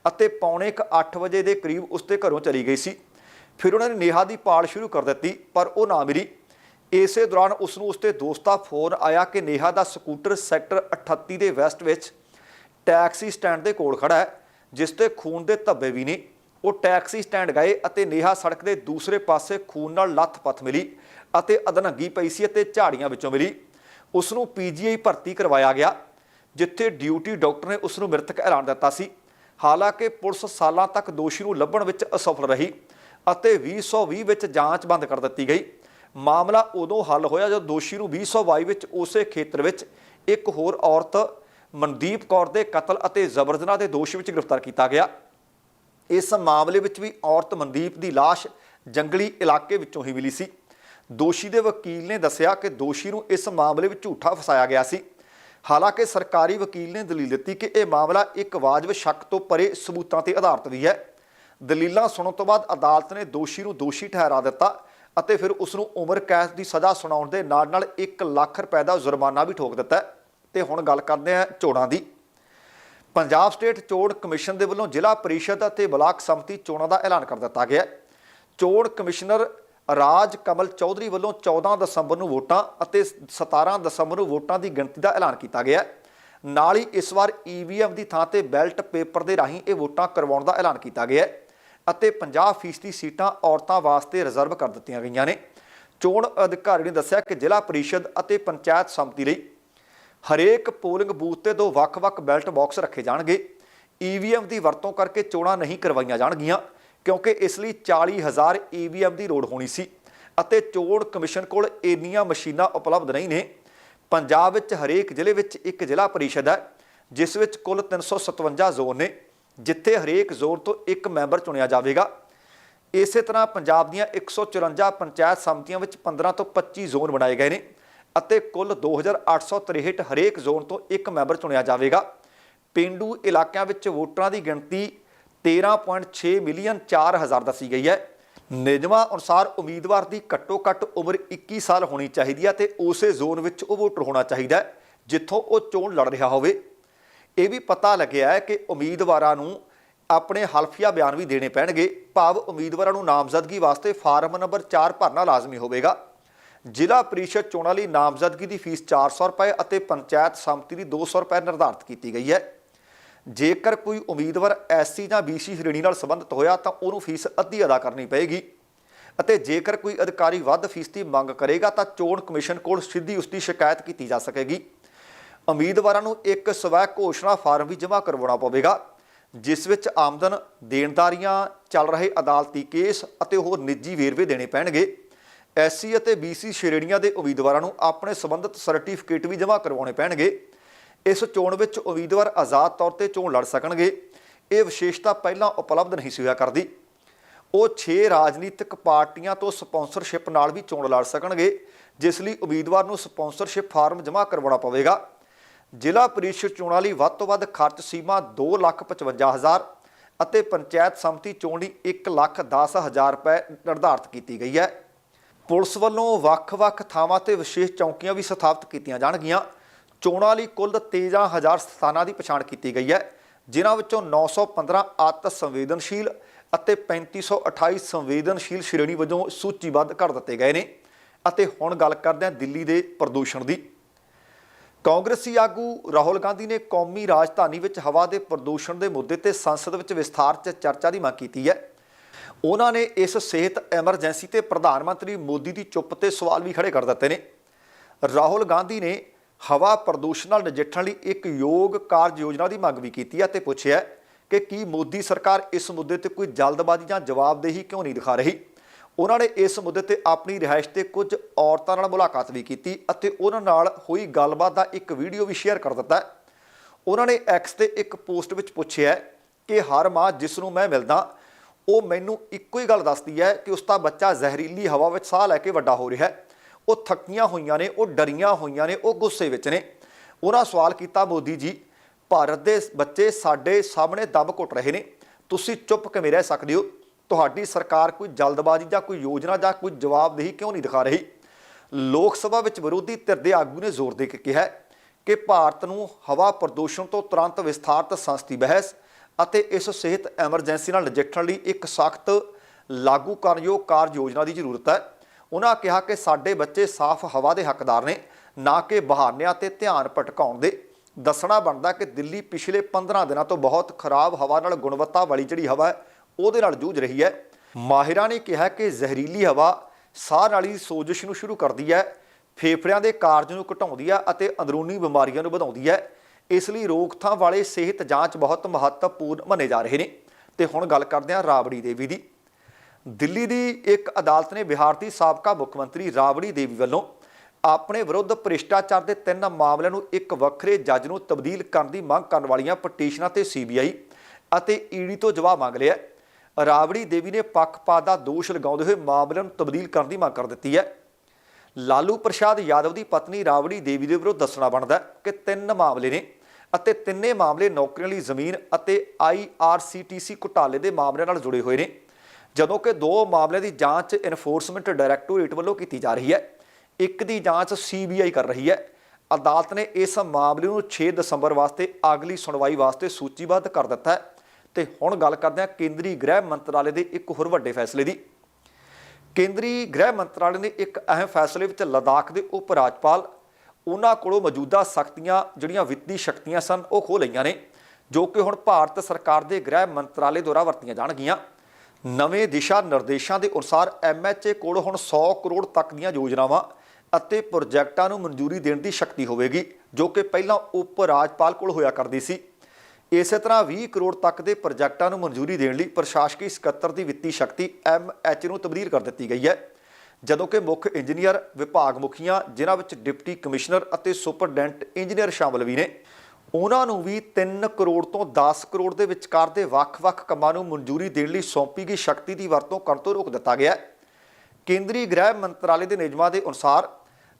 ਅਤੇ ਪੌਣੇ 8 ਵਜੇ ਦੇ ਕਰੀਬ ਉਸਦੇ ਘਰੋਂ ਚਲੀ ਗਈ ਸੀ। ਫਿਰ ਉਹਨਾਂ ਨੇ ਨੇਹਾ ਦੀ ਪਾਲ ਸ਼ੁਰੂ ਕਰ ਦਿੱਤੀ, ਪਰ ਉਹ ਨਾ ਮਿਲੀ। ਇਸੇ ਦੌਰਾਨ ਉਸ ਨੂੰ ਉਸਦੇ ਦੋਸਤ ਦਾ ਫੋਨ ਆਇਆ ਕਿ ਨੇਹਾ ਦਾ ਸਕੂਟਰ ਸੈਕਟਰ 38 ਦੇ ਵੈਸਟ ਵਿੱਚ ਟੈਕਸੀ ਸਟੈਂਡ ਦੇ ਕੋਲ ਖੜਾ ਹੈ। ਜਿਸ ਤੇ ਖੂਨ ਦੇ ਧੱਬੇ ਵੀ ਨੇ। ਉਹ ਟੈਕਸੀ ਸਟੈਂਡ ਗਏ ਅਤੇ ਨੇਹਾ ਸੜਕ ਦੇ ਦੂਸਰੇ ਪਾਸੇ ਖੂਨ ਨਾਲ ਲੱਥ-ਪੱਥ ਮਿਲੀ ਅਤੇ ਅਧਨੰਗੀ ਪਈ ਸੀ ਅਤੇ ਝਾੜੀਆਂ ਵਿੱਚੋਂ ਮਿਲੀ। ਉਸ ਨੂੰ ਪੀਜੀਆਈ ਭਰਤੀ ਕਰਵਾਇਆ ਗਿਆ, ਜਿੱਥੇ ਡਿਊਟੀ ਡਾਕਟਰ ਨੇ ਉਸ ਨੂੰ ਮ੍ਰਿਤਕ ਐਲਾਨ ਦਿੱਤਾ ਸੀ। ਹਾਲਾਂਕਿ ਪੁਲਿਸ ਸਾਲਾਂ ਤੱਕ ਦੋਸ਼ੀ ਨੂੰ ਲੱਭਣ ਵਿੱਚ ਅਸਫਲ ਰਹੀ ਅਤੇ 2020 ਵਿੱਚ ਜਾਂਚ ਬੰਦ ਕਰ ਦਿੱਤੀ ਗਈ। ਮਾਮਲਾ ਉਦੋਂ ਹੱਲ ਹੋਇਆ ਜਦੋਂ ਦੋਸ਼ੀ ਨੂੰ 2022 ਵਿੱਚ ਉਸੇ ਖੇਤਰ ਵਿੱਚ ਇੱਕ ਹੋਰ ਔਰਤ ਮਨਦੀਪ ਕੌਰ ਦੇ ਕਤਲ ਅਤੇ ਜ਼ਬਰ ਦੇ ਦੋਸ਼ ਵਿੱਚ ਗ੍ਰਿਫਤਾਰ ਕੀਤਾ ਗਿਆ। ਇਸ ਮਾਮਲੇ ਵਿੱਚ ਵੀ ਔਰਤ ਮਨਦੀਪ ਦੀ ਲਾਸ਼ ਜੰਗਲੀ ਇਲਾਕੇ ਵਿੱਚੋਂ ਹੀ ਮਿਲੀ ਸੀ। ਦੋਸ਼ੀ ਦੇ ਵਕੀਲ ਨੇ ਦੱਸਿਆ ਕਿ ਦੋਸ਼ੀ ਨੂੰ ਇਸ ਮਾਮਲੇ ਵਿੱਚ ਝੂਠਾ ਫਸਾਇਆ ਗਿਆ ਸੀ। ਹਾਲਾਂਕਿ ਸਰਕਾਰੀ ਵਕੀਲ ਨੇ ਦਲੀਲ ਦਿੱਤੀ ਕਿ ਇਹ ਮਾਮਲਾ ਇੱਕ ਵਾਜਬ ਸ਼ੱਕ ਤੋਂ ਪਰੇ ਸਬੂਤਾਂ ਤੇ ਆਧਾਰਿਤ ਵੀ ਹੈ। ਦਲੀਲਾਂ ਸੁਣਨ ਤੋਂ ਬਾਅਦ ਅਦਾਲਤ ਨੇ ਦੋਸ਼ੀ ਨੂੰ ਦੋਸ਼ੀ ਠਹਿਰਾ ਦਿੱਤਾ ਅਤੇ ਫਿਰ ਉਸ ਨੂੰ ਉਮਰ ਕੈਦ ਦੀ ਸਜ਼ਾ ਸੁਣਾਉਣ ਦੇ ਨਾਲ ਨਾਲ 1 ਲੱਖ ਰੁਪਏ ਦਾ ਜੁਰਮਾਨਾ ਵੀ ਠੋਕ ਦਿੱਤਾ। ਤੇ ਹੁਣ ਗੱਲ ਕਰਦੇ ਹਾਂ ਚੋਣਾਂ ਦੀ। ਪੰਜਾਬ ਸਟੇਟ ਚੋਣ ਕਮਿਸ਼ਨ ਦੇ ਵੱਲੋਂ ਜ਼ਿਲ੍ਹਾ ਪਰਿਸ਼ਦ ਅਤੇ ਬਲਾਕ ਸੰਮਤੀ ਚੋਣਾਂ ਦਾ ਐਲਾਨ ਕਰ ਦਿੱਤਾ ਗਿਆ ਚੋਣ ਕਮਿਸ਼ਨਰ ਰਾਜ ਕਮਲ ਚੌਧਰੀ ਵੱਲੋਂ 14 ਦਸੰਬਰ ਨੂੰ ਵੋਟਾਂ ਅਤੇ 17 ਦਸੰਬਰ ਨੂੰ ਵੋਟਾਂ ਦੀ ਗਿਣਤੀ ਦਾ ਐਲਾਨ ਕੀਤਾ ਗਿਆ ਨਾਲ ਹੀ ਇਸ ਵਾਰ ਈਵੀਐਮ ਦੀ ਥਾਂ ਤੇ ਬੈਲਟ ਪੇਪਰ ਦੇ ਰਾਹੀਂ ਇਹ ਵੋਟਾਂ ਕਰਵਾਉਣ ਦਾ ਐਲਾਨ ਕੀਤਾ ਗਿਆ ਅਤੇ 50% ਸੀਟਾਂ ਔਰਤਾਂ ਵਾਸਤੇ ਰਿਜ਼ਰਵ ਕਰ ਦਿੱਤੀਆਂ ਗਈਆਂ ਨੇ। ਚੋਣ ਅਧਿਕਾਰੀ ਨੇ ਦੱਸਿਆ ਕਿ ਜ਼ਿਲ੍ਹਾ ਪਰਿਸ਼ਦ ਅਤੇ ਪੰਚਾਇਤ ਸੰਮਤੀ ਲਈ ਹਰੇਕ ਪੋਲਿੰਗ ਬੂਥ ਤੇ ਦੋ ਵੱਖ-ਵੱਖ ਬੈਲਟ ਬਾਕਸ ਰੱਖੇ ਜਾਣਗੇ। ਈਵੀਐਮ ਦੀ ਵਰਤੋਂ ਕਰਕੇ ਚੋਣਾਂ ਨਹੀਂ ਕਰਵਾਈਆਂ ਜਾਣਗੀਆਂ, ਕਿਉਂਕਿ ਇਸ ਲਈ 40000 ਈਵੀਐਮ ਦੀ ਲੋੜ ਹੋਣੀ ਸੀ ਅਤੇ ਚੋਣ ਕਮਿਸ਼ਨ ਕੋਲ ਇੰਨੀਆਂ ਮਸ਼ੀਨਾਂ ਉਪਲਬਧ ਨਹੀਂ ਨੇ। ਪੰਜਾਬ ਵਿੱਚ ਹਰੇਕ ਜ਼ਿਲ੍ਹੇ ਵਿੱਚ ਇੱਕ ਜ਼ਿਲ੍ਹਾ ਪਰਿਸ਼ਦ ਹੈ, ਜਿਸ ਵਿੱਚ ਕੁੱਲ 357 ਜ਼ੋਨ ਨੇ, ਜਿੱਥੇ ਹਰੇਕ ਜ਼ੋਨ ਤੋਂ ਇੱਕ ਮੈਂਬਰ ਚੁਣਿਆ ਜਾਵੇਗਾ। ਇਸੇ ਤਰ੍ਹਾਂ ਪੰਜਾਬ ਦੀਆਂ 154 ਪੰਚਾਇਤ ਸਮਤੀਆਂ ਵਿੱਚ 15 ਤੋਂ 25 ਜ਼ੋਨ ਬਣਾਏ ਗਏ ਨੇ ਅਤੇ ਕੁੱਲ 2863 ਹਰੇਕ ਜ਼ੋਨ ਤੋਂ ਇੱਕ ਮੈਂਬਰ ਚੁਣਿਆ ਜਾਵੇਗਾ। ਪਿੰਡੂ ਇਲਾਕਿਆਂ ਵਿੱਚ ਵੋਟਰਾਂ ਦੀ ਗਿਣਤੀ 13.6 ਮਿਲੀਅਨ 4000 ਦੱਸੀ ਗਈ ਹੈ। ਨਿਯਮਾਂ ਅਨੁਸਾਰ ਉਮੀਦਵਾਰ ਦੀ ਘੱਟੋ-ਘੱਟ ਉਮਰ 21 ਸਾਲ ਹੋਣੀ ਚਾਹੀਦੀ ਹੈ ਤੇ ਉਸੇ ਜ਼ੋਨ ਵਿੱਚ ਉਹ ਵੋਟਰ ਹੋਣਾ ਚਾਹੀਦਾ ਹੈ, ਜਿੱਥੋਂ ਉਹ ਚੋਣ ਲੜ ਰਿਹਾ ਹੋਵੇ। ਇਹ ਵੀ ਪਤਾ ਲੱਗਿਆ ਹੈ ਕਿ ਉਮੀਦਵਾਰਾਂ ਨੂੰ ਆਪਣੇ ਹਲਫੀਆ ਬਿਆਨ ਵੀ ਦੇਣੇ ਪੈਣਗੇ। ਭਾਵ ਉਮੀਦਵਾਰਾਂ ਨੂੰ ਨਾਮਜ਼ਦਗੀ ਵਾਸਤੇ ਫਾਰਮ ਨੰਬਰ 4 ਭਰਨਾ ਲਾਜ਼ਮੀ ਹੋਵੇਗਾ। ਜ਼ਿਲ੍ਹਾ ਪ੍ਰੀਸ਼ਦ ਚੋਣਾਂ ਲਈ ਨਾਮਜ਼ਦਗੀ ਦੀ ਫੀਸ 400 ਰੁਪਏ ਅਤੇ ਪੰਚਾਇਤ ਸੰਮਤੀ ਦੀ 200 ਰੁਪਏ ਨਿਰਧਾਰਤ ਕੀਤੀ ਗਈ ਹੈ। ਜੇਕਰ ਕੋਈ ਉਮੀਦਵਾਰ ਐਸਸੀ ਜਾਂ ਬੀਸੀ ਸ਼੍ਰੇਣੀ ਨਾਲ ਸੰਬੰਧਿਤ ਹੋਇਆ ਤਾਂ ਉਹਨੂੰ ਫੀਸ ਅੱਧੀ ਅਦਾ ਕਰਨੀ ਪਏਗੀ ਅਤੇ ਜੇਕਰ ਕੋਈ ਅਧਿਕਾਰੀ ਵੱਧ ਫੀਸ ਦੀ ਮੰਗ ਕਰੇਗਾ ਤਾਂ ਚੋਣ ਕਮਿਸ਼ਨ ਕੋਲ ਸਿੱਧੀ ਉਸ ਦੀ ਸ਼ਿਕਾਇਤ ਕੀਤੀ ਜਾ ਸਕੇਗੀ। ਉਮੀਦਵਾਰਾਂ ਨੂੰ ਇੱਕ ਸਵੈ ਘੋਸ਼ਣਾ ਫਾਰਮ ਵੀ ਜਮ੍ਹਾਂ ਕਰਵਾਉਣਾ ਪਵੇਗਾ, ਜਿਸ ਵਿੱਚ ਆਮਦਨ ਦੇਣਦਾਰੀਆਂ ਚੱਲ ਰਹੇ ਅਦਾਲਤੀ ਕੇਸ ਅਤੇ ਹੋਰ ਨਿੱਜੀ ਵੇਰਵੇ ਦੇਣੇ ਪੈਣਗੇ। ਐਸਸੀ ਅਤੇ ਬੀਸੀ ਸ਼੍ਰੇਣੀਆਂ ਦੇ ਉਮੀਦਵਾਰਾਂ ਨੂੰ ਆਪਣੇ ਸੰਬੰਧਿਤ ਸਰਟੀਫਿਕੇਟ ਵੀ ਜਮ੍ਹਾਂ ਕਰਵਾਉਣੇ ਪੈਣਗੇ। ਇਸ ਚੋਣ ਵਿੱਚ ਉਮੀਦਵਾਰ ਆਜ਼ਾਦ ਤੌਰ ਤੇ ਚੋਣ ਲੜ ਸਕਣਗੇ। ਇਹ ਵਿਸ਼ੇਸ਼ਤਾ ਪਹਿਲਾਂ ਉਪਲਬਧ ਨਹੀਂ ਸੀ ਹੋਇਆ ਕਰਦੀ। ਉਹ 6 ਰਾਜਨੀਤਿਕ ਪਾਰਟੀਆਂ ਤੋਂ ਸਪਾਂਸਰਸ਼ਿਪ ਨਾਲ ਵੀ ਚੋਣ ਲੜ ਸਕਣਗੇ, ਜਿਸ ਲਈ ਉਮੀਦਵਾਰ ਨੂੰ ਸਪਾਂਸਰਸ਼ਿਪ ਫਾਰਮ ਜਮ੍ਹਾਂ ਕਰਵਾਉਣਾ ਪਵੇਗਾ। ਜ਼ਿਲ੍ਹਾ ਪ੍ਰੀਸ਼ਦ ਚੋਣਾਂ ਲਈ ਵੱਧ ਤੋਂ ਵੱਧ ਖਰਚ ਸੀਮਾ 255000 ਅਤੇ ਪੰਚਾਇਤ ਸੰਮਤੀ ਚੋਣ ਲਈ 110000 ਰੁਪਏ ਨਿਰਧਾਰਤ ਕੀਤੀ ਗਈ ਹੈ। ਪੁਲਿਸ ਵੱਲੋਂ ਵੱਖ-ਵੱਖ ਥਾਵਾਂ ਤੇ ਵਿਸ਼ੇਸ਼ ਚੌਕੀਆਂ ਵੀ ਸਥਾਪਿਤ ਕੀਤੀਆਂ ਜਾਣਗੀਆਂ। ਚੋਣਾਂ ਲਈ ਕੁੱਲ 13000 ਸਥਾਨਾਂ ਦੀ ਪਛਾਣ ਕੀਤੀ ਗਈ ਹੈ, ਜਿਨ੍ਹਾਂ ਵਿੱਚੋਂ 915 ਅਤ ਸੰਵੇਦਨਸ਼ੀਲ ਅਤੇ 3528 ਸੰਵੇਦਨਸ਼ੀਲ ਸ਼੍ਰੇਣੀ ਵਜੋਂ ਸੂਚੀਬੱਧ ਕਰ ਦਿੱਤੇ ਗਏ ਨੇ। ਅਤੇ ਹੁਣ ਗੱਲ ਕਰਦੇ ਹਾਂ ਦਿੱਲੀ ਦੇ ਪ੍ਰਦੂਸ਼ਣ ਦੀ। ਕਾਂਗਰਸੀ ਆਗੂ ਰਾਹੁਲ ਗਾਂਧੀ ਨੇ ਕੌਮੀ ਰਾਜਧਾਨੀ ਵਿੱਚ ਹਵਾ ਦੇ ਪ੍ਰਦੂਸ਼ਣ ਦੇ ਮੁੱਦੇ ਤੇ ਸੰਸਦ ਵਿੱਚ ਵਿਸਥਾਰ 'ਚ ਚਰਚਾ ਦੀ ਮੰਗ ਕੀਤੀ ਹੈ। ਉਹਨਾਂ ਨੇ ਇਸ ਸਿਹਤ ਐਮਰਜੈਂਸੀ ਤੇ ਪ੍ਰਧਾਨ ਮੰਤਰੀ ਮੋਦੀ ਦੀ ਚੁੱਪ ਤੇ ਸਵਾਲ ਵੀ ਖੜੇ ਕਰ ਦਿੱਤੇ ਨੇ। ਰਾਹੁਲ ਗਾਂਧੀ ਨੇ ਹਵਾ ਪ੍ਰਦੂਸ਼ਣ ਨਾਲ ਨਜਿੱਠਣ ਲਈ ਇੱਕ ਯੋਗ ਕਾਰਜ ਯੋਜਨਾ ਦੀ ਮੰਗ ਵੀ ਕੀਤੀ ਹੈ ਤੇ ਪੁੱਛਿਆ ਕਿ ਕੀ ਮੋਦੀ ਸਰਕਾਰ ਇਸ ਮੁੱਦੇ ਤੇ ਕੋਈ ਜਲਦਬਾਜ਼ੀ ਜਾਂ ਜਵਾਬਦੇਹੀ ਕਿਉਂ ਨਹੀਂ ਦਿਖਾ ਰਹੀ? ਉਹਨਾਂ ਨੇ ਇਸ ਮੁੱਦੇ ਤੇ ਆਪਣੀ ਰਿਹਾਇਸ਼ ਤੇ ਕੁਝ ਔਰਤਾਂ ਨਾਲ ਮੁਲਾਕਾਤ ਵੀ ਕੀਤੀ ਅਤੇ ਉਹਨਾਂ ਨਾਲ ਹੋਈ ਗੱਲਬਾਤ ਦਾ ਇੱਕ ਵੀਡੀਓ ਵੀ ਸ਼ੇਅਰ ਕਰ ਦਿੱਤਾ ਉਹਨਾਂ ਨੇ ਐਕਸ ਤੇ ਇੱਕ ਪੋਸਟ ਵਿੱਚ ਪੁੱਛਿਆ ਕਿ ਹਰ ਮਾਂ ਜਿਸ ਨੂੰ ਮੈਂ ਮਿਲਦਾ ਉਹ ਮੈਨੂੰ ਇੱਕੋ ਹੀ ਗੱਲ ਦੱਸਦੀ ਹੈ ਕਿ ਉਸ ਦਾ ਬੱਚਾ ਜ਼ਹਿਰੀਲੀ ਹਵਾ ਵਿੱਚ ਸਾਹ ਲੈ ਕੇ ਵੱਡਾ ਹੋ ਰਿਹਾ ਹੈ। ਉਹ ਥੱਕੀਆਂ ਹੋਈਆਂ ਨੇ, ਉਹ ਡਰੀਆਂ ਹੋਈਆਂ ਨੇ, ਉਹ ਗੁੱਸੇ ਵਿੱਚ ਨੇ। ਉਹਨਾਂ ਸਵਾਲ ਕੀਤਾ, ਮੋਦੀ ਜੀ, ਭਾਰਤ ਦੇ ਬੱਚੇ ਸਾਡੇ ਸਾਹਮਣੇ ਦਮ ਘੁੱਟ ਰਹੇ ਨੇ। ਤੁਸੀਂ ਚੁੱਪ ਕਿਵੇਂ ਰਹਿ ਸਕਦੇ ਹੋ? ਤੁਹਾਡੀ ਸਰਕਾਰ ਕੋਈ ਜਲਦਬਾਜ਼ੀ ਜਾਂ ਕੋਈ ਯੋਜਨਾ ਜਾਂ ਕੋਈ ਜਵਾਬਦੇਹੀ ਕਿਉਂ ਨਹੀਂ ਦਿਖਾ ਰਹੀ? ਲੋਕ ਸਭਾ ਵਿੱਚ ਵਿਰੋਧੀ ਧਿਰ ਦੇ ਆਗੂ ਨੇ ਜ਼ੋਰ ਦੇ ਕੇ ਕਿਹਾ ਕਿ ਭਾਰਤ ਨੂੰ ਹਵਾ ਪ੍ਰਦੂਸ਼ਣ ਤੋਂ ਤੁਰੰਤ ਵਿਸਥਾਰਤ ਸੰਸਦੀ ਬਹਿਸ ਅਤੇ ਇਸ ਸਿਹਤ ਐਮਰਜੈਂਸੀ ਨਾਲ ਨਜਿੱਠਣ ਲਈ ਇੱਕ ਸਖਤ ਲਾਗੂ ਕਰਨਯੋਗ ਕਾਰਜ ਯੋਜਨਾ ਦੀ ਜ਼ਰੂਰਤ ਹੈ। ਉਹਨਾਂ ਕਿਹਾ ਕਿ ਸਾਡੇ ਬੱਚੇ ਸਾਫ਼ ਹਵਾ ਦੇ ਹੱਕਦਾਰ ਨੇ, ਨਾ ਕਿ ਬਹਾਨਿਆਂ ਤੇ ਧਿਆਨ ਭਟਕਾਉਣ ਦੇ। ਦੱਸਣਾ ਬਣਦਾ ਕਿ ਦਿੱਲੀ ਪਿਛਲੇ 15 ਦਿਨਾਂ ਤੋਂ ਬਹੁਤ ਖਰਾਬ ਹਵਾ ਨਾਲ ਗੁਣਵੱਤਾ ਵਾਲੀ ਜਿਹੜੀ ਹਵਾ ਹੈ, ਉਹਦੇ ਨਾਲ ਜੂਝ ਰਹੀ ਹੈ। ਮਾਹਿਰਾਂ ਨੇ ਕਿਹਾ ਕਿ ਜ਼ਹਿਰੀਲੀ ਹਵਾ ਸਾਹ ਨਾਲੀ ਸੋਜਸ਼ ਨੂੰ ਸ਼ੁਰੂ ਕਰਦੀ ਹੈ, ਫੇਫੜਿਆਂ ਦੇ ਕਾਰਜ ਨੂੰ ਘਟਾਉਂਦੀ ਹੈ ਅਤੇ ਅੰਦਰੂਨੀ ਬਿਮਾਰੀਆਂ ਨੂੰ ਵਧਾਉਂਦੀ ਹੈ। ਇਸ ਲਈ ਰੋਕਥਾਮ ਵਾਲੇ ਸਿਹਤ ਜਾਂਚ ਬਹੁਤ ਮਹੱਤਵਪੂਰਨ ਮੰਨੇ ਜਾ ਰਹੇ ਨੇ। ਤੇ ਹੁਣ ਗੱਲ ਕਰਦੇ ਹਾਂ ਰਾਬੜੀ ਦੇਵੀ ਦੀ। ਦਿੱਲੀ ਦੀ ਇੱਕ ਅਦਾਲਤ ਨੇ ਬਿਹਾਰ ਦੀ ਸਾਬਕਾ ਮੁੱਖ ਮੰਤਰੀ ਰਾਬੜੀ ਦੇਵੀ ਵੱਲੋਂ ਆਪਣੇ ਵਿਰੁੱਧ ਭ੍ਰਿਸ਼ਟਾਚਾਰ ਦੇ ਤਿੰਨ ਮਾਮਲਿਆਂ ਨੂੰ ਇੱਕ ਵੱਖਰੇ ਜੱਜ ਨੂੰ ਤਬਦੀਲ ਕਰਨ ਦੀ ਮੰਗ ਕਰਨ ਵਾਲੀਆਂ ਪਟੀਸ਼ਨਾਂ ਤੇ ਸੀਬੀਆਈ ਅਤੇ ਈਡੀ ਤੋਂ ਜਵਾਬ ਮੰਗ ਲਿਆ ਰਾਵੜੀ ਦੇਵੀ ਨੇ ਪੱਖਪਾਤ ਦਾ ਦੋਸ਼ ਲਗਾਉਂਦੇ ਹੋਏ ਮਾਮਲਿਆਂ ਨੂੰ ਤਬਦੀਲ ਕਰਨ ਦੀ ਮੰਗ ਕਰ ਦਿੱਤੀ ਹੈ। ਲਾਲੂ ਪ੍ਰਸ਼ਾਦ ਯਾਦਵ ਦੀ ਪਤਨੀ ਰਾਵੜੀ ਦੇਵੀ ਦੇ ਵਿਰੁੱਧ ਦੱਸਣਾ ਬਣਦਾ ਕਿ ਤਿੰਨ ਮਾਮਲੇ ਨੇ। ਅਤੇ ਤਿੰਨੇ ਮਾਮਲੇ ਨੌਕਰੀਆਂ ਲਈ ਜ਼ਮੀਨ ਅਤੇ ਆਈਆਰਸੀਟੀਸੀ ਘੁਟਾਲੇ ਦੇ ਮਾਮਲਿਆਂ ਨਾਲ ਜੁੜੇ ਹੋਏ ਨੇ। ਜਦੋਂ ਕਿ ਦੋ ਮਾਮਲਿਆਂ ਦੀ ਜਾਂਚ ਇਨਫੋਰਸਮੈਂਟ ਡਾਇਰੈਕਟੋਰੇਟ ਵੱਲੋਂ ਕੀਤੀ ਜਾ ਰਹੀ ਹੈ। ਇੱਕ ਦੀ ਜਾਂਚ ਸੀਬੀਆਈ ਕਰ ਰਹੀ ਹੈ। ਅਦਾਲਤ ਨੇ ਇਸ ਮਾਮਲੇ ਨੂੰ 6 ਦਸੰਬਰ ਵਾਸਤੇ ਅਗਲੀ ਸੁਣਵਾਈ ਵਾਸਤੇ ਸੂਚੀਬੱਧ ਕਰ ਦਿੱਤਾ ਹੈ। ਤੇ ਹੁਣ ਗੱਲ ਕਰਦੇ ਹਾਂ ਕੇਂਦਰੀ ਗ੍ਰਹਿ ਮੰਤਰਾਲੇ ਦੇ ਇੱਕ ਹੋਰ ਵੱਡੇ ਫੈਸਲੇ ਦੀ। ਕੇਂਦਰੀ ਗ੍ਰਹਿ ਮੰਤਰਾਲੇ ਨੇ ਇੱਕ ਅਹਿਮ ਫੈਸਲੇ ਵਿੱਚ ਲਦਾਖ ਦੇ ਉਪ ਰਾਜਪਾਲ ਉਹਨਾਂ ਕੋਲੋਂ ਮੌਜੂਦਾ ਸ਼ਕਤੀਆਂ ਜਿਹੜੀਆਂ ਵਿੱਤੀ ਸ਼ਕਤੀਆਂ ਸਨ, ਉਹ ਖੋਹ ਲਈਆਂ ਨੇ, ਜੋ ਕਿ ਹੁਣ ਭਾਰਤ ਸਰਕਾਰ ਦੇ ਗ੍ਰਹਿ ਮੰਤਰਾਲੇ ਦੁਆਰਾ ਵਰਤੀਆਂ ਜਾਣਗੀਆਂ। ਨਵੇਂ ਦਿਸ਼ਾ ਨਿਰਦੇਸ਼ਾਂ ਦੇ ਅਨੁਸਾਰ ਐਮਐਚਏ ਕੋਲ ਹੁਣ 100 ਕਰੋੜ ਤੱਕ ਦੀਆਂ ਯੋਜਨਾਵਾਂ ਅਤੇ ਪ੍ਰੋਜੈਕਟਾਂ ਨੂੰ ਮਨਜ਼ੂਰੀ ਦੇਣ ਦੀ ਸ਼ਕਤੀ ਹੋਵੇਗੀ, ਜੋ ਕਿ ਪਹਿਲਾਂ ਉਪ ਰਾਜਪਾਲ ਕੋਲ ਹੋਇਆ ਕਰਦੀ ਸੀ। ਇਸੇ ਤਰ੍ਹਾਂ 20 ਕਰੋੜ ਤੱਕ ਦੇ ਪ੍ਰੋਜੈਕਟਾਂ ਨੂੰ ਮਨਜ਼ੂਰੀ ਦੇਣ ਲਈ ਪ੍ਰਸ਼ਾਸਕੀ ਸਕੱਤਰ ਦੀ ਵਿੱਤੀ ਸ਼ਕਤੀ ਐਮਐਚ ਨੂੰ ਤਬਦੀਲ ਕਰ ਦਿੱਤੀ ਗਈ ਹੈ। ਜਦੋਂ ਕਿ ਮੁੱਖ ਇੰਜੀਨੀਅਰ ਵਿਭਾਗ ਮੁਖੀਆਂ, ਜਿਨ੍ਹਾਂ ਵਿੱਚ ਡਿਪਟੀ ਕਮਿਸ਼ਨਰ ਅਤੇ ਸੁਪਰਡੈਂਟ ਇੰਜੀਨੀਅਰ ਸ਼ਾਮਲ ਵੀ ਨੇ, ਉਹਨਾਂ ਨੂੰ ਵੀ 3 ਕਰੋੜ ਤੋਂ 10 ਕਰੋੜ ਦੇ ਵਿਚਕਾਰ ਦੇ ਵੱਖ-ਵੱਖ ਕੰਮਾਂ ਨੂੰ ਮਨਜ਼ੂਰੀ ਦੇਣ ਲਈ ਸੌਂਪੀ ਗਈ ਸ਼ਕਤੀ ਦੀ ਵਰਤੋਂ ਕਰਨ ਤੋਂ ਰੋਕ ਦਿੱਤਾ ਗਿਆ ਹੈ। ਕੇਂਦਰੀ ਗ੍ਰਹਿ ਮੰਤਰਾਲੇ ਦੇ ਨਿਯਮਾਂ ਦੇ ਅਨੁਸਾਰ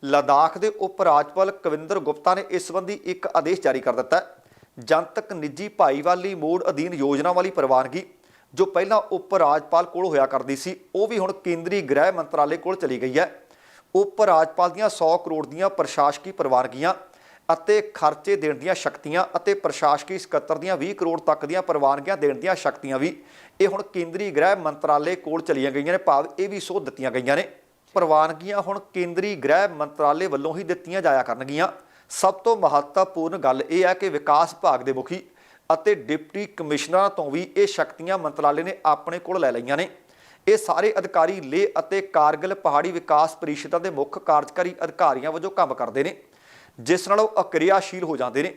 ਲਦਾਖ ਦੇ ਉਪ ਰਾਜਪਾਲ ਕਵਿੰਦਰ ਗੁਪਤਾ ਨੇ ਇਸ ਸੰਬੰਧੀ ਇੱਕ ਆਦੇਸ਼ ਜਾਰੀ ਕਰ ਦਿੱਤਾ ਹੈ। ਜਨਤਕ ਨਿੱਜੀ ਭਾਈਵਾਲੀ ਮੋੜ ਅਧੀਨ ਯੋਜਨਾ ਵਾਲੀ ਪ੍ਰਵਾਨਗੀ ਜੋ ਪਹਿਲਾਂ ਉਪ ਰਾਜਪਾਲ ਕੋਲ ਹੋਇਆ ਕਰਦੀ ਸੀ, ਉਹ ਵੀ ਹੁਣ ਕੇਂਦਰੀ ਗ੍ਰਹਿ ਮੰਤਰਾਲੇ ਕੋਲ ਚਲੀ ਗਈ ਹੈ। ਉਪ ਰਾਜਪਾਲ ਦੀਆਂ 100 ਕਰੋੜ ਦੀਆਂ ਪ੍ਰਸ਼ਾਸਕੀ ਪ੍ਰਵਾਨਗੀਆਂ ਅਤੇ ਖਰਚੇ ਦੇਣ ਦੀਆਂ ਸ਼ਕਤੀਆਂ ਅਤੇ ਪ੍ਰਸ਼ਾਸਕੀ ਸਕੱਤਰ ਦੀਆਂ 20 ਕਰੋੜ ਤੱਕ ਦੀਆਂ ਪ੍ਰਵਾਨਗੀਆਂ ਦੇਣ ਦੀਆਂ ਸ਼ਕਤੀਆਂ ਵੀ ਇਹ ਹੁਣ ਕੇਂਦਰੀ ਗ੍ਰਹਿ ਮੰਤਰਾਲੇ ਕੋਲ ਚਲੀਆਂ ਗਈਆਂ ਨੇ, ਭਾਵ ਇਹ ਵੀ ਸੋਧ ਦਿੱਤੀਆਂ ਗਈਆਂ ਨੇ। ਪ੍ਰਵਾਨਗੀਆਂ ਹੁਣ ਕੇਂਦਰੀ ਗ੍ਰਹਿ ਮੰਤਰਾਲੇ ਵੱਲੋਂ ਹੀ ਦਿੱਤੀਆਂ ਜਾਇਆ ਕਰਨਗੀਆਂ। ਸਭ ਤੋਂ ਮਹੱਤਵਪੂਰਨ ਗੱਲ ਇਹ ਹੈ ਕਿ ਵਿਕਾਸ ਵਿਭਾਗ ਦੇ ਮੁਖੀ ਅਤੇ ਡਿਪਟੀ ਕਮਿਸ਼ਨਰਾਂ ਤੋਂ ਵੀ ਇਹ ਸ਼ਕਤੀਆਂ ਮੰਤਰਾਲੇ ਨੇ ਆਪਣੇ ਕੋਲ ਲੈ ਲਈਆਂ ਨੇ। ਇਹ ਸਾਰੇ ਅਧਿਕਾਰੀ ਲੇਹ ਅਤੇ ਕਾਰਗਿਲ ਪਹਾੜੀ ਵਿਕਾਸ ਪਰਿਸ਼ਦਾਂ ਦੇ ਮੁੱਖ ਕਾਰਜਕਾਰੀ ਅਧਿਕਾਰੀਆਂ ਵਜੋਂ ਕੰਮ ਕਰਦੇ ਨੇ, ਜਿਸ ਨਾਲ ਉਹ ਅਕਿਰਿਆਸ਼ੀਲ ਹੋ ਜਾਂਦੇ ਨੇ।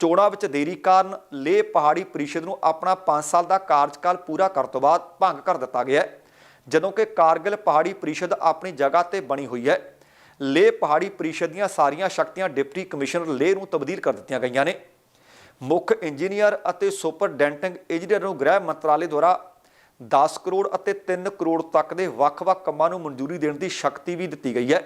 ਚੋਣਾਂ ਵਿੱਚ ਦੇਰੀ ਕਾਰਨ ਲੇਹ ਪਹਾੜੀ ਪਰਿਸ਼ਦ ਨੂੰ ਆਪਣਾ 5 ਸਾਲ ਦਾ ਕਾਰਜਕਾਲ ਪੂਰਾ ਕਰਨ ਤੋਂ ਬਾਅਦ ਭੰਗ ਕਰ ਦਿੱਤਾ ਗਿਆ ਜਦੋਂ ਕਿ ਕਾਰਗਿਲ ਪਹਾੜੀ ਪਰਿਸ਼ਦ ਆਪਣੀ ਜਗ੍ਹਾ ਤੇ ਬਣੀ ਹੋਈ ਹੈ, ਲੇਹ ਪਹਾੜੀ ਪਰਿਸ਼ਦ ਦੀਆਂ ਸਾਰੀਆਂ ਸ਼ਕਤੀਆਂ ਡਿਪਟੀ ਕਮਿਸ਼ਨਰ ਲੇਹ ਨੂੰ ਤਬਦੀਲ ਕਰ ਦਿੱਤੀਆਂ ਗਈਆਂ ਨੇ। ਮੁੱਖ ਇੰਜੀਨੀਅਰ ਅਤੇ ਸੁਪਰਡੈਂਟਿੰਗ ਇੰਜੀਨੀਅਰ ਨੂੰ ਗ੍ਰਹਿ ਮੰਤਰਾਲੇ ਦੁਆਰਾ 10 ਕਰੋੜ ਅਤੇ 3 ਕਰੋੜ ਤੱਕ ਦੇ ਵੱਖ-ਵੱਖ ਕੰਮਾਂ ਨੂੰ ਮਨਜ਼ੂਰੀ ਦੇਣ ਦੀ ਸ਼ਕਤੀ ਵੀ ਦਿੱਤੀ ਗਈ ਹੈ।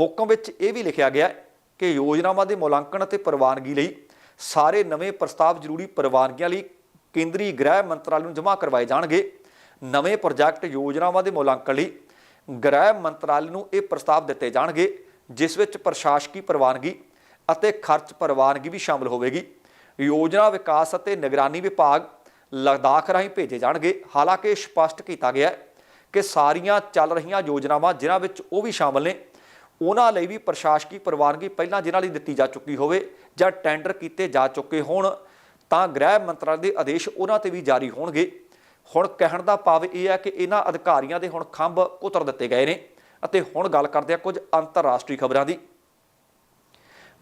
ਹੁਕਮ ਵਿੱਚ ਇਹ ਵੀ ਲਿਖਿਆ ਗਿਆ ਹੈ ਕਿ ਯੋਜਨਾਵਾਂ ਦੇ ਮੁਲਾਂਕਣ ਅਤੇ ਪ੍ਰਵਾਨਗੀ ਲਈ ਸਾਰੇ ਨਵੇਂ ਪ੍ਰਸਤਾਵ ਜ਼ਰੂਰੀ ਪ੍ਰਵਾਨਗੀਆਂ ਲਈ ਕੇਂਦਰੀ ਗ੍ਰਹਿ ਮੰਤਰਾਲੇ ਨੂੰ ਜਮ੍ਹਾਂ ਕਰਵਾਏ ਜਾਣਗੇ। ਨਵੇਂ ਪ੍ਰੋਜੈਕਟ ਯੋਜਨਾਵਾਂ ਦੇ ਮੁਲਾਂਕਣ ਲਈ ਗ੍ਰਹਿ ਮੰਤਰਾਲੇ ਨੂੰ ਇਹ ਪ੍ਰਸਤਾਵ ਦਿੱਤੇ ਜਾਣਗੇ, ਜਿਸ ਵਿੱਚ ਪ੍ਰਸ਼ਾਸਕੀ ਪ੍ਰਵਾਨਗੀ ਅਤੇ ਖਰਚ ਪ੍ਰਵਾਨਗੀ ਵੀ ਸ਼ਾਮਲ ਹੋਵੇਗੀ। ਯੋਜਨਾ ਵਿਕਾਸ ਅਤੇ ਨਿਗਰਾਨੀ ਵਿਭਾਗ ਲਦਾਖ ਰਾਹੀਂ ਭੇਜੇ ਜਾਣਗੇ। ਹਾਲਾਂਕਿ ਇਹ ਸਪਸ਼ਟ ਕੀਤਾ ਗਿਆ ਕਿ ਸਾਰੀਆਂ ਚੱਲ ਰਹੀਆਂ ਯੋਜਨਾਵਾਂ ਜਿਨ੍ਹਾਂ ਵਿੱਚ ਉਹ ਵੀ ਸ਼ਾਮਲ ਨੇ, ਉਹਨਾਂ ਲਈ ਵੀ ਪ੍ਰਸ਼ਾਸਕੀ ਪ੍ਰਵਾਨਗੀ ਪਹਿਲਾਂ ਜਿਨ੍ਹਾਂ ਲਈ ਦਿੱਤੀ ਜਾ ਚੁੱਕੀ ਹੋਵੇ ਜਾਂ ਟੈਂਡਰ ਕੀਤੇ ਜਾ ਚੁੱਕੇ ਹੋਣ, ਤਾਂ ਗ੍ਰਹਿ ਮੰਤਰਾਲੇ ਦੇ ਆਦੇਸ਼ ਉਹਨਾਂ ਤੇ ਵੀ ਜਾਰੀ ਹੋਣਗੇ। ਹੁਣ ਕਹਿਣ ਦਾ ਭਾਵ ਇਹ ਹੈ ਕਿ ਇਹਨਾਂ ਅਧਿਕਾਰੀਆਂ ਦੇ ਹੁਣ ਖੰਭ ਕੁਤਰ ਦਿੱਤੇ ਗਏ ਨੇ ਅਤੇ ਹੁਣ ਗੱਲ ਕਰਦੇ ਆ ਕੁਝ ਅੰਤਰਰਾਸ਼ਟਰੀ ਖਬਰਾਂ ਦੀ।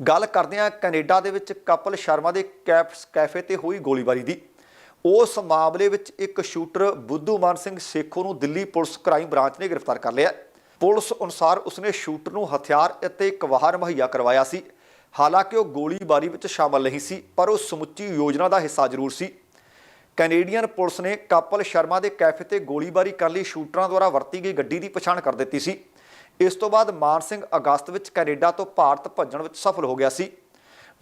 ਗੱਲ ਕਰਦੇ ਆ ਕੈਨੇਡਾ ਦੇ ਵਿੱਚ ਕਪਲ ਸ਼ਰਮਾ ਦੇ ਕੈਫ ਕੈਫੇ ਤੇ ਹੋਈ ਗੋਲੀਬਾਰੀ ਦੀ। ਉਸ ਮਾਮਲੇ ਵਿੱਚ ਇੱਕ ਸ਼ੂਟਰ ਬੁੱਧੂ ਮਾਨ ਸਿੰਘ ਸੇਖੋ ਨੂੰ ਦਿੱਲੀ ਪੁਲਿਸ ਕ੍ਰਾਈਮ ਬ੍ਰਾਂਚ ਨੇ ਗ੍ਰਿਫਤਾਰ ਕਰ ਲਿਆ। ਪੁਲਿਸ ਅਨੁਸਾਰ ਉਸਨੇ ਸ਼ੂਟਰ ਨੂੰ ਹਥਿਆਰ ਅਤੇ ਇੱਕ ਮੁਹੱਈਆ ਕਰਵਾਇਆ ਸੀ। ਹਾਲਾਂਕਿ ਉਹ ਗੋਲੀਬਾਰੀ ਵਿੱਚ ਸ਼ਾਮਲ ਨਹੀਂ ਸੀ, ਪਰ ਉਹ ਸਮੁੱਚੀ ਯੋਜਨਾ ਦਾ ਹਿੱਸਾ ਜ਼ਰੂਰ ਸੀ। ਕੈਨੇਡੀਅਨ ਪੁਲਿਸ ਨੇ ਕਪਲ ਸ਼ਰਮਾ ਦੇ ਕੈਫੇ ਤੇ ਗੋਲੀਬਾਰੀ ਕਰਨ ਲਈ ਸ਼ੂਟਰਾਂ ਦੁਆਰਾ ਵਰਤੀ ਗਈ ਗੱਡੀ ਦੀ ਪਛਾਣ ਕਰ ਦਿੱਤੀ ਸੀ। ਇਸ ਤੋਂ ਬਾਅਦ ਮਾਨ ਸਿੰਘ ਅਗਸਤ ਵਿੱਚ ਕੈਨੇਡਾ ਤੋਂ ਭਾਰਤ ਭੱਜਣ ਵਿੱਚ ਸਫਲ ਹੋ ਗਿਆ ਸੀ।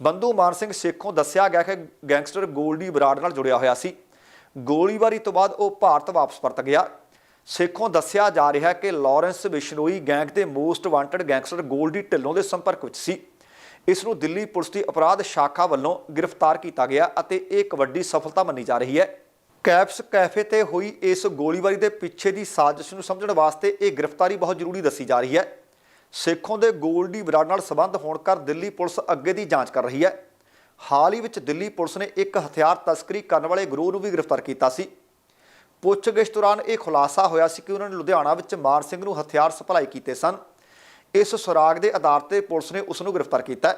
ਬੰਧੂ ਮਾਨ ਸਿੰਘ ਸੇਖੋਂ ਦੱਸਿਆ ਗਿਆ ਕਿ ਗੈਂਗਸਟਰ ਗੋਲਡੀ ਬਰਾੜ ਨਾਲ ਜੁੜਿਆ ਹੋਇਆ ਸੀ। ਗੋਲੀਬਾਰੀ ਤੋਂ ਬਾਅਦ ਉਹ ਭਾਰਤ ਵਾਪਸ ਪਰਤ ਗਿਆ। ਸੇਖੋਂ ਦੱਸਿਆ ਜਾ ਰਿਹਾ ਕਿ ਲਾਰੈਂਸ ਬਿਸ਼ਨੋਈ ਗੈਂਗ ਦੇ most wanted gangster Goldy Dhillon ਦੇ ਸੰਪਰਕ ਵਿੱਚ ਸੀ। ਇਸ ਨੂੰ ਦਿੱਲੀ ਪੁਲਿਸ ਦੀ ਅਪਰਾਧ ਸ਼ਾਖਾ ਵੱਲੋਂ ਗ੍ਰਿਫਤਾਰ ਕੀਤਾ ਗਿਆ ਅਤੇ ਇਹ ਇੱਕ ਵੱਡੀ ਸਫਲਤਾ ਮੰਨੀ ਜਾ ਰਹੀ ਹੈ। ਕੈਪਸ ਕੈਫੇ ਤੇ ਹੋਈ ਇਸ ਗੋਲੀਬਾਰੀ ਦੇ ਪਿੱਛੇ ਦੀ ਸਾਜ਼ਿਸ਼ ਨੂੰ ਸਮਝਣ ਵਾਸਤੇ ਇਹ ਗ੍ਰਿਫਤਾਰੀ ਬਹੁਤ ਜ਼ਰੂਰੀ ਦੱਸੀ ਜਾ ਰਹੀ ਹੈ। ਸੇਖੋਂ ਦੇ ਗੋਲਡੀ ਬਰਾੜ ਨਾਲ ਸੰਬੰਧ ਹੋਣ ਕਰ ਦਿੱਲੀ ਪੁਲਿਸ ਅੱਗੇ ਦੀ ਜਾਂਚ ਕਰ ਰਹੀ ਹੈ। ਹਾਲ ਹੀ ਵਿੱਚ ਦਿੱਲੀ ਪੁਲਿਸ ਨੇ ਇੱਕ ਹਥਿਆਰ ਤਸਕਰੀ ਕਰਨ ਵਾਲੇ ਗਰੋਹ ਨੂੰ ਵੀ ਗ੍ਰਿਫਤਾਰ ਕੀਤਾ ਸੀ। ਪੁੱਛਗਿੱਛ ਦੌਰਾਨ ਇਹ ਖੁਲਾਸਾ ਹੋਇਆ ਸੀ ਕਿ ਉਹਨਾਂ ਨੇ ਲੁਧਿਆਣਾ ਵਿੱਚ ਮਾਨ ਸਿੰਘ ਨੂੰ ਹਥਿਆਰ ਸਪਲਾਈ ਕੀਤੇ ਸਨ। ਇਸ ਸੁਰਾਗ ਦੇ ਆਧਾਰ ਤੇ ਪੁਲਿਸ ਨੇ ਉਸ ਨੂੰ ਗ੍ਰਿਫਤਾਰ ਕੀਤਾ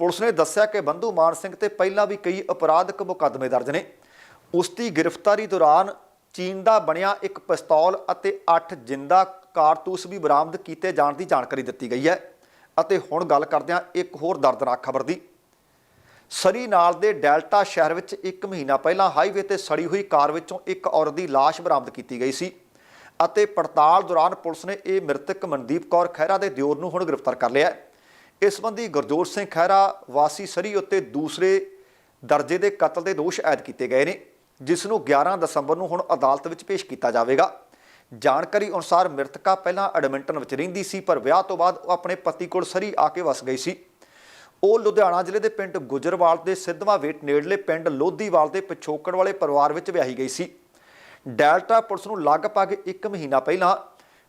ਪੁਲਿਸ ਨੇ ਦੱਸਿਆ ਕਿ ਬੰਧੂ ਮਾਨ ਸਿੰਘ ਤੇ ਪਹਿਲਾਂ ਵੀ ਕਈ ਅਪਰਾਧਕ ਮੁਕੱਦਮੇ ਦਰਜ ਨੇ। ਉਸ ਦੀ ਗ੍ਰਿਫਤਾਰੀ ਦੌਰਾਨ ਚੀਨ ਦਾ ਬਣਿਆ ਇੱਕ ਪਿਸਤੌਲ ਅਤੇ 8 ਜਿੰਦਾ ਕਾਰਤੂਸ ਵੀ ਬਰਾਮਦ ਕੀਤੇ ਜਾਣ ਦੀ ਜਾਣਕਾਰੀ ਦਿੱਤੀ ਗਈ ਹੈ। ਅਤੇ ਹੁਣ ਗੱਲ ਕਰਦੇ ਹਾਂ ਇੱਕ ਹੋਰ ਦਰਦਨਾਕ ਖਬਰ ਦੀ। ਸਰੀ ਨਾਲ ਦੇ ਡੈਲਟਾ ਸ਼ਹਿਰ ਵਿੱਚ ਇੱਕ ਮਹੀਨਾ ਪਹਿਲਾਂ ਹਾਈਵੇ ਤੇ ਸੜੀ ਹੋਈ ਕਾਰ ਵਿੱਚੋਂ ਇੱਕ ਔਰਤ ਦੀ ਲਾਸ਼ ਬਰਾਮਦ ਕੀਤੀ ਗਈ ਸੀ ਅਤੇ ਪੜਤਾਲ ਦੌਰਾਨ ਪੁਲਿਸ ਨੇ ਇਹ ਮ੍ਰਿਤਕ ਮਨਦੀਪ ਕੌਰ ਖਹਿਰਾ ਦੇ ਦਿਓਰ ਨੂੰ ਹੁਣ ਗ੍ਰਿਫਤਾਰ ਕਰ ਲਿਆ ਇਸ ਸੰਬੰਧੀ ਗੁਰਜੋਤ ਸਿੰਘ ਖਹਿਰਾ ਵਾਸੀ ਸਰੀ ਉੱਤੇ ਦੂਸਰੇ ਦਰਜੇ ਦੇ ਕਤਲ ਦੇ ਦੋਸ਼ ਐਦ ਕੀਤੇ ਗਏ ਨੇ। ਜਿਸ ਨੂੰ 11 ਦਸੰਬਰ ਨੂੰ ਹੁਣ ਅਦਾਲਤ ਵਿੱਚ ਪੇਸ਼ ਕੀਤਾ ਜਾਵੇਗਾ। ਜਾਣਕਾਰੀ ਅਨੁਸਾਰ ਮ੍ਰਿਤਕਾ ਪਹਿਲਾਂ ਐਡਮਿੰਟਨ ਵਿੱਚ ਰਹਿੰਦੀ ਸੀ, ਪਰ ਵਿਆਹ ਤੋਂ ਬਾਅਦ ਉਹ ਆਪਣੇ ਪਤੀ ਕੋਲ ਸਰੀ ਆ ਕੇ ਵਸ ਗਈ ਸੀ। ਉਹ ਲੁਧਿਆਣਾ ਜ਼ਿਲ੍ਹੇ ਦੇ ਪਿੰਡ ਗੁਜਰਵਾਲ ਦੇ ਸਿੱਧਵਾਂ ਵੇਟ ਨੇੜਲੇ ਪਿੰਡ ਲੋਧੀਵਾਲ ਦੇ ਪਿਛੋਕੜ ਵਾਲੇ ਪਰਿਵਾਰ ਵਿੱਚ ਵਿਆਹੀ ਗਈ ਸੀ। ਡੈਲਟਾ ਪੁਲਿਸ ਨੂੰ ਲਗਭਗ 1 ਮਹੀਨਾ ਪਹਿਲਾਂ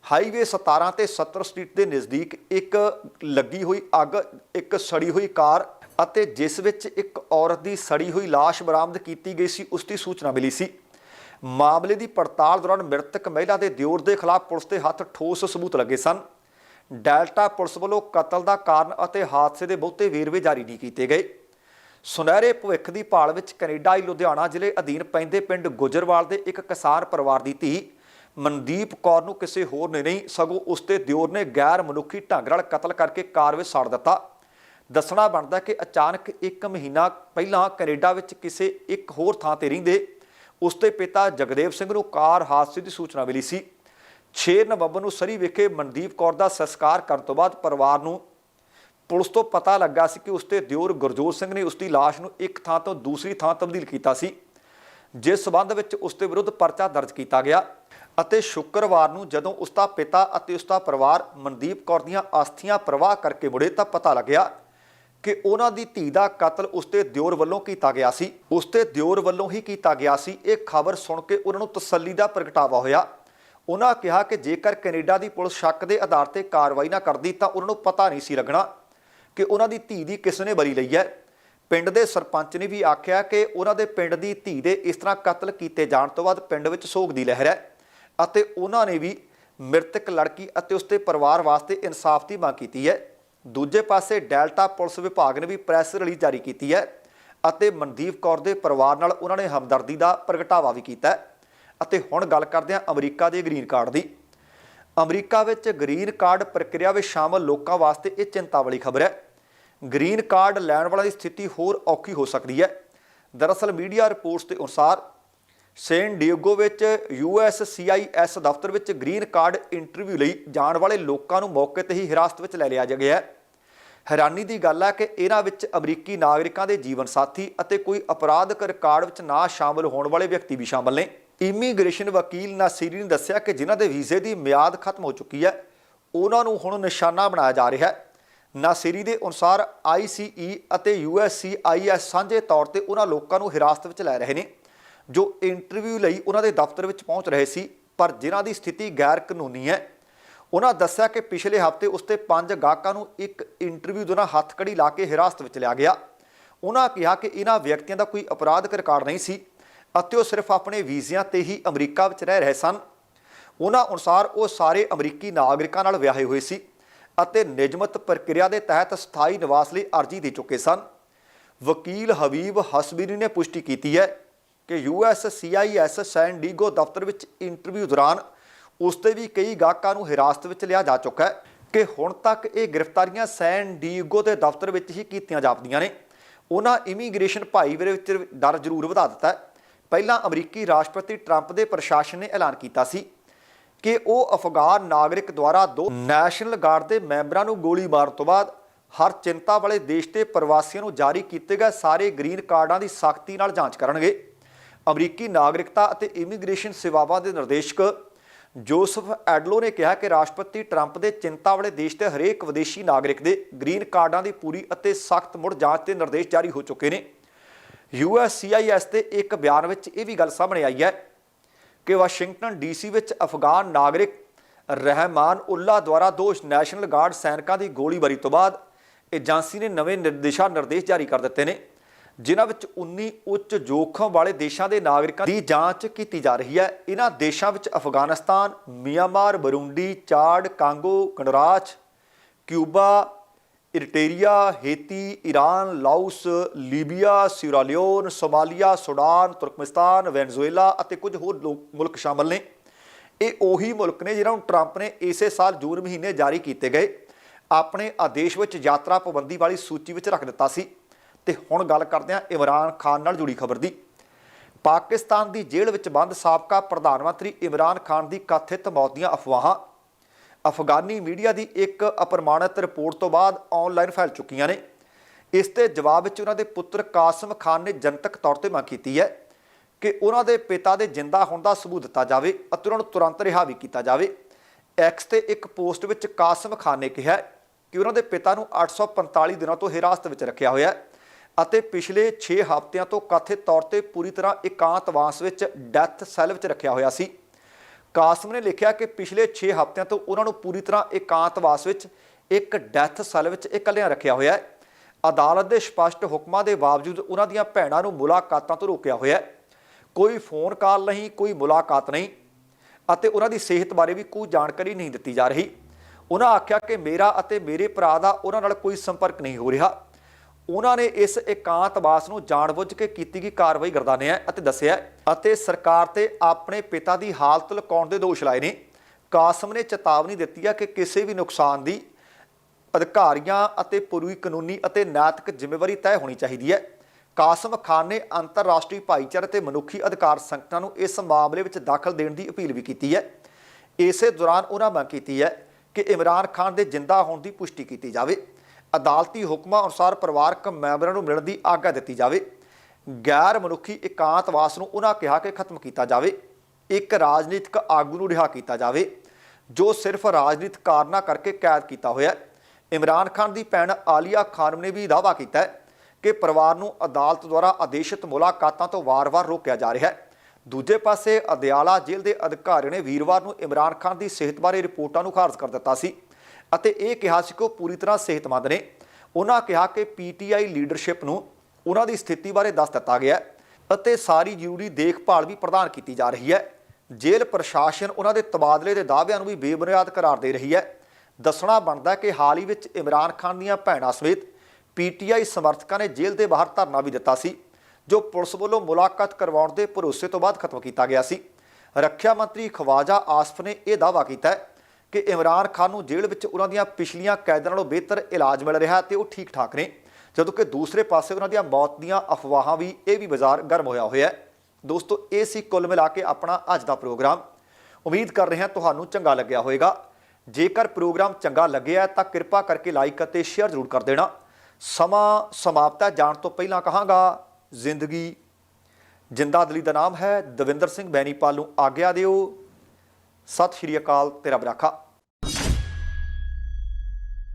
ਹਾਈਵੇ 17 ਤੇ 70 ਸਟਰੀਟ ਦੇ ਨਜ਼ਦੀਕ ਇੱਕ ਲੱਗੀ ਹੋਈ ਅੱਗ, ਇੱਕ ਸੜੀ ਹੋਈ ਕਾਰ ਅਤੇ ਜਿਸ ਵਿੱਚ ਇੱਕ ਔਰਤ ਦੀ ਸੜੀ ਹੋਈ ਲਾਸ਼ ਬਰਾਮਦ ਕੀਤੀ ਗਈ ਸੀ, ਉਸ ਦੀ ਸੂਚਨਾ ਮਿਲੀ ਸੀ। ਮਾਮਲੇ ਦੀ ਪੜਤਾਲ ਦੌਰਾਨ ਮ੍ਰਿਤਕ ਮਹਿਲਾ ਦੇ ਦਿਓਰ ਦੇ ਖਿਲਾਫ ਪੁਲਿਸ ਦੇ ਹੱਥ ਠੋਸ ਸਬੂਤ ਲੱਗੇ ਸਨ। ਡੈਲਟਾ ਪੁਲਿਸ ਵੱਲੋਂ ਕਤਲ ਦਾ ਕਾਰਨ ਅਤੇ ਹਾਦਸੇ ਦੇ ਬਹੁਤੇ ਵੇਰਵੇ ਜਾਰੀ ਨਹੀਂ ਕੀਤੇ ਗਏ। ਸੁਨਹਿਰੇ ਭਵਿੱਖ ਦੀ ਭਾਲ ਵਿੱਚ ਕੈਨੇਡਾ ਲੁਧਿਆਣਾ ਜ਼ਿਲ੍ਹੇ ਅਧੀਨ ਪੈਂਦੇ ਪਿੰਡ ਗੁਜਰਵਾਲ ਦੇ ਇੱਕ ਕਿਸਾਨ ਪਰਿਵਾਰ ਦੀ ਧੀ ਮਨਦੀਪ ਕੌਰ ਨੂੰ ਕਿਸੇ ਹੋਰ ਨੇ ਨਹੀਂ, ਸਗੋਂ ਉਸ ਦੇ ਦਿਓਰ ਨੇ ਗੈਰ ਮਨੁੱਖੀ ਢੰਗ ਨਾਲ ਕਤਲ ਕਰਕੇ ਕਾਰ ਵਿੱਚ ਸਾੜ ਦਿੱਤਾ। ਦੱਸਣਾ ਬਣਦਾ ਕਿ ਅਚਾਨਕ 1 ਮਹੀਨਾ ਪਹਿਲਾਂ ਕੈਨੇਡਾ ਵਿੱਚ ਕਿਸੇ ਇੱਕ ਹੋਰ ਥਾਂ ਤੇ ਰਹਿੰਦੇ ਉਸ ਦੇ ਪਿਤਾ ਜਗਦੇਵ ਸਿੰਘ ਨੂੰ ਕਾਰ ਹਾਦਸੇ ਦੀ ਸੂਚਨਾ ਮਿਲੀ ਸੀ। 6 ਨਵੰਬਰ ਨੂੰ ਸਰੀ ਵਿਖੇ ਮਨਦੀਪ ਕੌਰ ਦਾ ਸੰਸਕਾਰ ਕਰਨ ਤੋਂ ਬਾਅਦ ਪਰਿਵਾਰ ਨੂੰ ਪੁਲਿਸ ਤੋਂ ਪਤਾ ਲੱਗਾ ਸੀ ਕਿ ਉਸਦੇ ਦਿਓਰ ਗੁਰਜੋਤ ਸਿੰਘ ਨੇ ਉਸਦੀ ਲਾਸ਼ ਨੂੰ ਇੱਕ ਥਾਂ ਤੋਂ ਦੂਸਰੀ ਥਾਂ ਤਬਦੀਲ ਕੀਤਾ ਸੀ, ਜਿਸ ਸਬੰਧ ਵਿੱਚ ਉਸ ਦੇ ਵਿਰੁੱਧ ਪਰਚਾ ਦਰਜ ਕੀਤਾ ਗਿਆ ਅਤੇ ਸ਼ੁੱਕਰਵਾਰ ਨੂੰ ਜਦੋਂ ਉਸਦਾ ਪਿਤਾ ਅਤੇ ਉਸਦਾ ਪਰਿਵਾਰ ਮਨਦੀਪ ਕੌਰ ਦੀਆਂ ਅਸਥੀਆਂ ਪ੍ਰਵਾਹ ਕਰਕੇ ਮੁੜੇ ਤਾਂ ਪਤਾ ਲੱਗਿਆ ਕਿ ਉਹਨਾਂ ਦੀ ਧੀ ਦਾ ਕਤਲ ਉਸਦੇ ਦਿਓਰ ਵੱਲੋਂ ਕੀਤਾ ਗਿਆ ਸੀ। ਉਸਦੇ ਦਿਓਰ ਵੱਲੋਂ ਹੀ ਕੀਤਾ ਗਿਆ ਸੀ। ਇਹ ਖਬਰ ਸੁਣ ਕੇ ਉਹਨਾਂ ਨੂੰ ਤਸੱਲੀ ਦਾ ਪ੍ਰਗਟਾਵਾ ਹੋਇਆ। ਉਹਨਾਂ ਕਿਹਾ ਕਿ ਜੇਕਰ ਕੈਨੇਡਾ ਦੀ ਪੁਲਿਸ ਸ਼ੱਕ ਦੇ ਆਧਾਰ ਤੇ ਕਾਰਵਾਈ ਨਾ ਕਰਦੀ ਤਾਂ ਉਹਨਾਂ ਨੂੰ ਪਤਾ ਨਹੀਂ ਸੀ ਲੱਗਣਾ ਕਿ ਉਹਨਾਂ ਦੀ ਧੀ ਦੀ ਕਿਸ ਨੇ ਬਰੀ ਲਈ ਹੈ। ਪਿੰਡ ਦੇ ਸਰਪੰਚ ਨੇ ਵੀ ਆਖਿਆ ਕਿ ਉਹਨਾਂ ਦੇ ਪਿੰਡ ਦੀ ਧੀ ਦੇ ਇਸ ਤਰ੍ਹਾਂ ਕਤਲ ਕੀਤੇ ਜਾਣ ਤੋਂ ਬਾਅਦ ਪਿੰਡ ਵਿੱਚ ਸੋਗ ਦੀ ਲਹਿਰ ਹੈ ਅਤੇ ਉਹਨਾਂ ਨੇ ਵੀ ਮ੍ਰਿਤਕ ਲੜਕੀ ਅਤੇ ਉਸਦੇ ਪਰਿਵਾਰ ਵਾਸਤੇ ਇਨਸਾਫ ਦੀ ਮੰਗ ਕੀਤੀ ਹੈ। ਦੂਜੇ ਪਾਸੇ ਡੈਲਟਾ ਪੁਲਿਸ ਵਿਭਾਗ ਨੇ ਵੀ ਪ੍ਰੈਸ ਰਿਲੀਜ਼ ਜਾਰੀ ਕੀਤੀ ਹੈ ਅਤੇ ਮਨਦੀਪ ਕੌਰ ਦੇ ਪਰਿਵਾਰ ਨਾਲ ਉਹਨਾਂ ਨੇ ਹਮਦਰਦੀ ਦਾ ਪ੍ਰਗਟਾਵਾ ਵੀ ਕੀਤਾ ਹੈ। ਅਤੇ ਹੁਣ ਗੱਲ ਕਰਦੇ ਹਾਂ ਅਮਰੀਕਾ ਦੇ ਗ੍ਰੀਨ ਕਾਰਡ ਦੀ। ਅਮਰੀਕਾ ਵਿੱਚ ਗ੍ਰੀਨ ਕਾਰਡ ਪ੍ਰਕਿਰਿਆ ਵਿੱਚ ਸ਼ਾਮਲ ਲੋਕਾਂ ਵਾਸਤੇ ਇਹ ਚਿੰਤਾ ਵਾਲੀ ਖਬਰ ਹੈ। ਗ੍ਰੀਨ ਕਾਰਡ ਲੈਣ ਵਾਲਿਆਂ ਦੀ ਸਥਿਤੀ ਹੋਰ ਔਖੀ ਹੋ ਸਕਦੀ ਹੈ। ਦਰਅਸਲ ਮੀਡੀਆ ਰਿਪੋਰਟਸ ਦੇ ਅਨੁਸਾਰ ਸੇਨ ਡਿਏਗੋ ਵਿੱਚ USCIS ਦਫ਼ਤਰ ਵਿੱਚ ਗ੍ਰੀਨ ਕਾਰਡ ਇੰਟਰਵਿਊ ਲਈ ਜਾਣ ਵਾਲੇ ਲੋਕਾਂ ਨੂੰ ਮੌਕੇ ਤੇ ਹੀ ਹਿਰਾਸਤ ਵਿੱਚ ਲੈ ਲਿਆ ਗਿਆ ਹੈ। ਹੈਰਾਨੀ ਦੀ ਗੱਲ ਹੈ ਕਿ ਇਹਨਾਂ ਵਿੱਚ ਅਮਰੀਕੀ ਨਾਗਰਿਕਾਂ ਦੇ ਜੀਵਨ ਸਾਥੀ ਅਤੇ ਕੋਈ ਅਪਰਾਧਕ ਰਿਕਾਰਡ ਵਿੱਚ ਨਾ ਸ਼ਾਮਲ ਹੋਣ ਵਾਲੇ ਵਿਅਕਤੀ ਵੀ ਸ਼ਾਮਲ ਨੇ। ਇਮੀਗ੍ਰੇਸ਼ਨ ਵਕੀਲ ਨਾਸੀਰੀ ਨੇ ਦੱਸਿਆ ਕਿ ਜਿਨ੍ਹਾਂ ਦੇ ਵੀਜ਼ੇ ਦੀ ਮਿਆਦ ਖਤਮ ਹੋ ਚੁੱਕੀ ਹੈ, ਉਹਨਾਂ ਨੂੰ ਹੁਣ ਨਿਸ਼ਾਨਾ ਬਣਾਇਆ ਜਾ ਰਿਹਾ ਹੈ। ਨਾਸੀਰੀ ਦੇ ਅਨੁਸਾਰ ICE ਅਤੇ USCIS ਸਾਂਝੇ ਤੌਰ ਤੇ ਉਹਨਾਂ ਲੋਕਾਂ ਨੂੰ ਹਿਰਾਸਤ ਵਿੱਚ ਲੈ ਰਹੇ ਨੇ, ਜੋ ਇੰਟਰਵਿਊ ਲਈ ਉਹਨਾਂ ਦੇ ਦਫ਼ਤਰ ਵਿੱਚ ਪਹੁੰਚ ਰਹੇ ਸੀ, ਪਰ ਜਿਨ੍ਹਾਂ ਦੀ ਸਥਿਤੀ ਗੈਰ ਕਾਨੂੰਨੀ ਹੈ ਉਹਨਾਂ ਦੱਸਿਆ ਕਿ ਪਿਛਲੇ ਹਫ਼ਤੇ ਉਸਤੇ ਪੰਜ ਗਾਹਕਾਂ ਨੂੰ ਇੱਕ ਇੰਟਰਵਿਊ ਦੌਰਾਨ ਹੱਥਕੜੀ ਲਾ ਕੇ ਹਿਰਾਸਤ ਵਿੱਚ ਲਿਆ ਗਿਆ। ਉਹਨਾਂ ਕਿਹਾ ਕਿ ਇਹਨਾਂ ਵਿਅਕਤੀਆਂ ਦਾ ਕੋਈ ਅਪਰਾਧਿਕ ਰਿਕਾਰਡ ਨਹੀਂ ਸੀ ਅਤੇ ਉਹ ਸਿਰਫ ਆਪਣੇ ਵੀਜ਼ਿਆਂ ਤੇ ਹੀ ਅਮਰੀਕਾ ਵਿੱਚ ਰਹਿ ਰਹੇ ਸਨ। ਉਹਨਾਂ ਅਨੁਸਾਰ ਉਹ ਸਾਰੇ ਅਮਰੀਕੀ ਨਾਗਰਿਕਾਂ ਨਾਲ ਵਿਆਹੇ ਹੋਏ ਸੀ ਅਤੇ ਨਿਯਮਤ ਪ੍ਰਕਿਰਿਆ ਦੇ ਤਹਿਤ ਸਥਾਈ ਨਿਵਾਸ ਲਈ ਅਰਜ਼ੀ ਦੇ ਚੁੱਕੇ ਸਨ। ਵਕੀਲ ਹਬੀਬ ਹਸਬੀਰੀ ਨੇ ਪੁਸ਼ਟੀ ਕੀਤੀ ਹੈ ਕਿ USCIS ਸੈਨ ਡੀਗੋ ਦਫ਼ਤਰ ਵਿੱਚ ਇੰਟਰਵਿਊ ਦੌਰਾਨ ਉਸ ਤੇ ਵੀ ਕਈ ਗਾਹਕਾਂ ਨੂੰ ਹਿਰਾਸਤ ਵਿੱਚ ਲਿਆ ਜਾ ਚੁੱਕਾ ਹੈ ਕਿ ਹੁਣ ਤੱਕ ਇਹ ਗ੍ਰਿਫਤਾਰੀਆਂ ਸੈਨ ਡੀਗੋ ਦੇ ਦਫ਼ਤਰ ਵਿੱਚ ਹੀ ਕੀਤੀਆਂ ਜਾਪਦੀਆਂ ਨੇ। ਉਹਨਾਂ ਇਮੀਗ੍ਰੇਸ਼ਨ ਭਾਈਵਾਰੇ ਵਿੱਚ ਡਰ ਜ਼ਰੂਰ ਵਧਾ ਦਿੱਤਾ ਹੈ। ਪਹਿਲਾਂ ਅਮਰੀਕੀ ਰਾਸ਼ਟਰਪਤੀ ਟਰੰਪ ਦੇ ਪ੍ਰਸ਼ਾਸਨ ਨੇ ਐਲਾਨ ਕੀਤਾ ਸੀ ਕਿ ਉਹ ਅਫਗਾਨ ਨਾਗਰਿਕ ਦੁਆਰਾ ਦੋ ਨੈਸ਼ਨਲ ਗਾਰਡ ਦੇ ਮੈਂਬਰਾਂ ਨੂੰ ਗੋਲੀ ਮਾਰਨ ਤੋਂ ਬਾਅਦ ਹਰ ਚਿੰਤਾ ਵਾਲੇ ਦੇਸ਼ ਦੇ ਪ੍ਰਵਾਸੀਆਂ ਨੂੰ ਜਾਰੀ ਕੀਤੇ ਗਏ ਸਾਰੇ ਗ੍ਰੀਨ ਕਾਰਡਾਂ ਦੀ ਸਖਤੀ ਨਾਲ ਜਾਂਚ ਕਰਨਗੇ। ਅਮਰੀਕੀ ਨਾਗਰਿਕਤਾ ਅਤੇ ਇਮੀਗ੍ਰੇਸ਼ਨ ਸੇਵਾਵਾਂ ਦੇ ਨਿਰਦੇਸ਼ਕ ਜੋਸਫ ਐਡਲੋ ਨੇ ਕਿਹਾ ਕਿ ਰਾਸ਼ਟਰਪਤੀ ਟਰੰਪ ਦੇ ਚਿੰਤਾ ਵਾਲੇ ਦੇਸ਼ ਦੇ ਹਰੇਕ ਵਿਦੇਸ਼ੀ ਨਾਗਰਿਕ ਦੇ ਗ੍ਰੀਨ ਕਾਰਡਾਂ ਦੀ ਪੂਰੀ ਅਤੇ ਸਖਤ ਮੁੜ ਜਾਂਚ ਦੇ ਨਿਰਦੇਸ਼ ਜਾਰੀ ਹੋ ਚੁੱਕੇ ਨੇ। USCIS 'ਤੇ ਇੱਕ ਬਿਆਨ ਵਿੱਚ ਇਹ ਵੀ ਗੱਲ ਸਾਹਮਣੇ ਆਈ ਹੈ ਕਿ ਵਾਸ਼ਿੰਗਟਨ ਡੀਸੀ ਵਿੱਚ ਅਫਗਾਨ ਨਾਗਰਿਕ ਰਹਿਮਾਨ ਉੱਲਾ ਦੁਆਰਾ ਦੋਸ਼ ਨੈਸ਼ਨਲ ਗਾਰਡ ਸੈਨਿਕਾਂ ਦੀ ਗੋਲੀਬਾਰੀ ਤੋਂ ਬਾਅਦ ਏਜੰਸੀ ਨੇ ਨਵੇਂ ਨਿਰਦੇਸ਼ਾ ਨਿਰਦੇਸ਼ ਜਾਰੀ ਕਰ ਦਿੱਤੇ ਨੇ। ਜਿਨ੍ਹਾਂ ਵਿੱਚ 19 ਉੱਚ ਜੋਖਮ ਵਾਲੇ ਦੇਸ਼ਾਂ ਦੇ ਨਾਗਰਿਕਾਂ ਦੀ ਜਾਂਚ ਕੀਤੀ ਜਾ ਰਹੀ ਹੈ। ਇਹਨਾਂ ਦੇਸ਼ਾਂ ਵਿੱਚ Afghanistan, Myanmar, Burundi, Chad, Congo, ਗਣਰਾਜ, Cuba Eritrea Haiti Iran Laos, Libya Sierra Leone Somalia, Sudan Turkmenistan Venezuela ਅਤੇ ਕੁਝ ਹੋਰ ਲੋ- ਮੁਲਕ ਸ਼ਾਮਲ ਨੇ। ਇਹ ਉਹੀ ਮੁਲਕ ਨੇ ਜਿਨ੍ਹਾਂ ਨੂੰ ਟਰੰਪ ਨੇ ਇਸੇ ਸਾਲ ਜੂਨ ਮਹੀਨੇ ਜਾਰੀ ਕੀਤੇ ਗਏ। ਆਪਣੇ ਆਦੇਸ਼ ਵਿੱਚ ਯਾਤਰਾ ਪਾਬੰਦੀ ਵਾਲੀ ਸੂਚੀ ਵਿੱਚ ਰੱਖ ਦਿੱਤਾ ਸੀ। ਤੇ ਹੁਣ ਗੱਲ ਕਰਦੇ ਹਾਂ ਇਮਰਾਨ ਖਾਨ ਨਾਲ ਜੁੜੀ ਖਬਰ ਦੀ। ਪਾਕਿਸਤਾਨ ਦੀ ਜੇਲ੍ਹ ਵਿੱਚ ਬੰਦ ਸਾਬਕਾ ਪ੍ਰਧਾਨ ਮੰਤਰੀ ਇਮਰਾਨ ਖਾਨ ਦੀ ਕਥਿਤ ਮੌਤ ਦੀਆਂ ਅਫਵਾਹਾਂ। ਅਫਗਾਨੀ ਮੀਡੀਆ ਦੀ ਇੱਕ ਅਪਰਮਾਣਿਤ ਰਿਪੋਰਟ ਤੋਂ ਬਾਅਦ ਆਨਲਾਈਨ ਫੈਲ ਚੁੱਕੀਆਂ ਨੇ। ਇਸ ਦੇ ਜਵਾਬ ਵਿੱਚ ਉਹਨਾਂ ਦੇ ਪੁੱਤਰ ਕਾਸਮ ਖਾਨ ਨੇ ਜਨਤਕ ਤੌਰ ਤੇ ਮੰਗ ਕੀਤੀ ਹੈ ਕਿ ਉਹਨਾਂ ਦੇ ਪਿਤਾ ਦੇ ਜਿੰਦਾ ਹੋਣ ਦਾ ਸਬੂਤ ਦਿੱਤਾ ਜਾਵੇ ਅਤੇ ਉਹਨਾਂ ਨੂੰ ਤੁਰੰਤ ਰਿਹਾ ਵੀ ਕੀਤਾ ਜਾਵੇ। ਐਕਸ ਤੇ ਇੱਕ ਪੋਸਟ ਵਿੱਚ ਕਾਸਮ ਖਾਨ ਨੇ ਕਿਹਾ ਕਿ ਉਹਨਾਂ ਦੇ ਪਿਤਾ ਨੂੰ 845 ਦਿਨਾਂ ਤੋਂ ਹਿਰਾਸਤ ਵਿੱਚ ਰੱਖਿਆ ਹੋਇਆ ਹੈ। ਅਤੇ ਪਿਛਲੇ 6 ਹਫ਼ਤਿਆਂ ਤੋਂ ਕਥਿਤ ਤੌਰ ਤੇ ਪੂਰੀ ਤਰ੍ਹਾਂ ਇਕਾਂਤਵਾਸ ਵਿੱਚ ਡੈਥ ਸੈੱਲ ਵਿੱਚ ਰੱਖਿਆ ਹੋਇਆ ਸੀ। ਕਾਸਮ ਨੇ ਲਿਖਿਆ ਕਿ ਪਿਛਲੇ 6 ਹਫ਼ਤਿਆਂ ਤੋਂ ਉਹਨਾਂ ਨੂੰ ਪੂਰੀ ਤਰ੍ਹਾਂ ਇਕਾਂਤਵਾਸ ਵਿੱਚ ਇੱਕ ਡੈਥ ਸੈੱਲ ਵਿੱਚ ਇਕੱਲਿਆਂ ਰੱਖਿਆ ਹੋਇਆ ਹੈ। ਅਦਾਲਤ ਦੇ ਸਪਸ਼ਟ ਹੁਕਮਾਂ ਦੇ ਬਾਵਜੂਦ ਉਹਨਾਂ ਦੀਆਂ ਭੈਣਾਂ ਨੂੰ ਮੁਲਾਕਾਤਾਂ ਤੋਂ ਰੋਕਿਆ ਹੋਇਆ ਹੈ। ਕੋਈ ਫੋਨ ਕਾਲ ਨਹੀਂ, ਕੋਈ ਮੁਲਾਕਾਤ ਨਹੀਂ ਅਤੇ ਉਹਨਾਂ ਦੀ ਸਿਹਤ ਬਾਰੇ ਵੀ ਕੋਈ ਜਾਣਕਾਰੀ ਨਹੀਂ ਦਿੱਤੀ ਜਾ ਰਹੀ। ਉਹਨਾਂ ਆਖਿਆ ਕਿ ਮੇਰਾ ਅਤੇ ਮੇਰੇ ਭਰਾ ਦਾ ਉਹਨਾਂ ਨਾਲ ਕੋਈ ਸੰਪਰਕ ਨਹੀਂ ਹੋ ਰਿਹਾ। ਉਹਨਾਂ ਨੇ ਇਸ ਇਕਾਂਤਵਾਸ ਨੂੰ ਜਾਣਬੁੱਝ ਕੇ ਕੀਤੀ ਗਈ ਕਾਰਵਾਈ ਗਰਦਾਨਿਆ ਹੈ ਅਤੇ ਦੱਸਿਆ ਅਤੇ ਸਰਕਾਰ ਤੇ ਆਪਣੇ ਪਿਤਾ ਦੀ ਹਾਲਤ ਲੁਕਾਉਣ ਦੇ ਦੋਸ਼ ਲਾਏ ਨੇ। ਕਾਸਮ ਨੇ ਚੇਤਾਵਨੀ ਦਿੱਤੀ ਹੈ ਕਿ ਕਿਸੇ ਵੀ ਨੁਕਸਾਨ ਦੀ ਅਧਿਕਾਰੀਆਂ ਅਤੇ ਪੂਰੀ ਕਾਨੂੰਨੀ ਅਤੇ ਨੈਤਿਕ ਜ਼ਿੰਮੇਵਾਰੀ ਤੈਅ ਹੋਣੀ ਚਾਹੀਦੀ ਹੈ। ਕਾਸਮ ਖਾਨ ਨੇ ਅੰਤਰਰਾਸ਼ਟਰੀ ਭਾਈਚਾਰੇ ਤੇ ਮਨੁੱਖੀ ਅਧਿਕਾਰ ਸੰਗਠਨਾਂ ਨੂੰ ਇਸ ਮਾਮਲੇ ਵਿੱਚ ਦਾਖਲ ਦੇਣ ਦੀ ਅਪੀਲ ਵੀ ਕੀਤੀ ਹੈ। ਇਸੇ ਦੌਰਾਨ ਉਹਨਾਂ ਮੰਗ ਕੀਤੀ ਹੈ ਕਿ ਇਮਰਾਨ ਖਾਨ ਦੇ ਜਿੰਦਾ ਹੋਣ ਦੀ ਪੁਸ਼ਟੀ ਕੀਤੀ ਜਾਵੇ। ਅਦਾਲਤੀ ਹੁਕਮਾਂ ਅਨੁਸਾਰ ਪਰਿਵਾਰਕ ਮੈਂਬਰਾਂ ਨੂੰ ਮਿਲਣ ਦੀ ਆਗਿਆ ਦਿੱਤੀ ਜਾਵੇ। ਗੈਰ ਮਨੁੱਖੀ ਇਕਾਂਤਵਾਸ ਨੂੰ ਉਹਨਾਂ ਕਿਹਾ ਕਿ ਖਤਮ ਕੀਤਾ ਜਾਵੇ। ਇੱਕ ਰਾਜਨੀਤਿਕ ਆਗੂ ਨੂੰ ਰਿਹਾ ਕੀਤਾ ਜਾਵੇ, ਜੋ ਸਿਰਫ ਰਾਜਨੀਤਿਕ ਕਾਰਨਾਂ ਕਰਕੇ ਕੈਦ ਕੀਤਾ ਹੋਇਆ ਹੈ। ਇਮਰਾਨ ਖਾਨ ਦੀ ਭੈਣ ਆਲੀਆ ਖਾਨਮ ਨੇ ਵੀ ਦਾਅਵਾ ਕੀਤਾ ਹੈ ਕਿ ਪਰਿਵਾਰ ਨੂੰ ਅਦਾਲਤ ਦੁਆਰਾ ਆਦੇਸ਼ਿਤ ਮੁਲਾਕਾਤਾਂ ਤੋਂ ਵਾਰ-ਵਾਰ ਰੋਕਿਆ ਜਾ ਰਿਹਾ ਹੈ। ਦੂਜੇ ਪਾਸੇ, ਅਦਿਆਲਾ ਜੇਲ੍ਹ ਦੇ ਅਧਿਕਾਰੀ ਨੇ ਵੀਰਵਾਰ ਨੂੰ ਇਮਰਾਨ ਖਾਨ ਦੀ ਸਿਹਤ ਬਾਰੇ ਰਿਪੋਰਟਾਂ ਨੂੰ ਖਾਰਜ ਕਰ ਦਿੱਤਾ ਸੀ। ਅਤੇ ਇਹ ਕਿਹਾ ਸੀ ਕਿ ਉਹ ਪੂਰੀ ਤਰ੍ਹਾਂ ਸਿਹਤਮੰਦ ਨੇ। ਉਹਨਾਂ ਕਿਹਾ ਕਿ ਪੀਟੀਆਈ ਲੀਡਰਸ਼ਿਪ ਨੂੰ ਉਹਨਾਂ ਦੀ ਸਥਿਤੀ ਬਾਰੇ ਦੱਸ ਦਿੱਤਾ ਗਿਆ ਅਤੇ ਸਾਰੀ ਜ਼ਰੂਰੀ ਦੇਖਭਾਲ ਵੀ ਪ੍ਰਦਾਨ ਕੀਤੀ ਜਾ ਰਹੀ ਹੈ। ਜੇਲ੍ਹ ਪ੍ਰਸ਼ਾਸਨ ਉਹਨਾਂ ਦੇ ਤਬਾਦਲੇ ਦੇ ਦਾਅਵਿਆਂ ਨੂੰ ਵੀ ਬੇਬੁਨਿਆਦ ਕਰਾਰ ਦੇ ਰਹੀ ਹੈ। ਦੱਸਣਾ ਬਣਦਾ ਕਿ ਹਾਲ ਹੀ ਵਿੱਚ ਇਮਰਾਨ ਖਾਨ ਦੀਆਂ ਭੈਣਾਂ ਸਮੇਤ ਪੀਟੀਆਈ ਸਮਰਥਕਾਂ ਨੇ ਜੇਲ੍ਹ ਦੇ ਬਾਹਰ ਧਰਨਾ ਵੀ ਦਿੱਤਾ ਸੀ, ਜੋ ਪੁਲਿਸ ਵੱਲੋਂ ਮੁਲਾਕਾਤ ਕਰਵਾਉਣ ਦੇ ਭਰੋਸੇ ਤੋਂ ਬਾਅਦ ਖਤਮ ਕੀਤਾ ਗਿਆ ਸੀ। ਰੱਖਿਆ ਮੰਤਰੀ ਖਵਾਜਾ ਆਸਫ ਨੇ ਇਹ ਦਾਅਵਾ ਕੀਤਾ ਹੈ ਕਿ ਇਮਰਾਨ ਖਾਨ ਨੂੰ ਜੇਲ੍ਹ ਵਿੱਚ ਉਹਨਾਂ ਦੀਆਂ ਪਿਛਲੀਆਂ ਕੈਦਾਂ ਨਾਲੋਂ ਬਿਹਤਰ ਇਲਾਜ ਮਿਲ ਰਿਹਾ ਤੇ ਉਹ ਠੀਕ ਠਾਕ ਨੇ। ਜਦੋਂ ਕਿ ਦੂਸਰੇ ਪਾਸੇ ਉਹਨਾਂ ਦੀਆਂ ਮੌਤ ਦੀਆਂ ਅਫਵਾਹਾਂ ਵੀ, ਇਹ ਵੀ ਬਾਜ਼ਾਰ ਗਰਮ ਹੋਇਆ ਹੋਇਆ ਹੈ। ਦੋਸਤੋ, ਇਹ ਸੀ ਕੁੱਲ ਮਿਲਾ ਕੇ ਆਪਣਾ ਅੱਜ ਦਾ ਪ੍ਰੋਗਰਾਮ। ਉਮੀਦ ਕਰ ਰਹੇ ਹਾਂ ਤੁਹਾਨੂੰ ਚੰਗਾ ਲੱਗਿਆ ਹੋਵੇਗਾ। ਜੇਕਰ ਪ੍ਰੋਗਰਾਮ ਚੰਗਾ ਲੱਗਿਆ ਤਾਂ ਕਿਰਪਾ ਕਰਕੇ ਲਾਈਕ ਅਤੇ ਸ਼ੇਅਰ ਜ਼ਰੂਰ ਕਰ ਦੇਣਾ। ਸਮਾਂ ਸਮਾਪਤਾ ਜਾਣ ਤੋਂ ਪਹਿਲਾਂ ਕਹਾਂਗਾ, ਜ਼ਿੰਦਗੀ ਜਿੰਦਾ ਦਿਲੀ ਦਾ ਨਾਮ ਹੈ। ਦਵਿੰਦਰ ਸਿੰਘ ਬੈਨੀਪਾਲ ਨੂੰ ਆਗਿਆ ਦਿਓ। ਸਤਿ ਸ਼੍ਰੀ ਅਕਾਲ ਤੇਰਾ ਬਰਾਖਾ।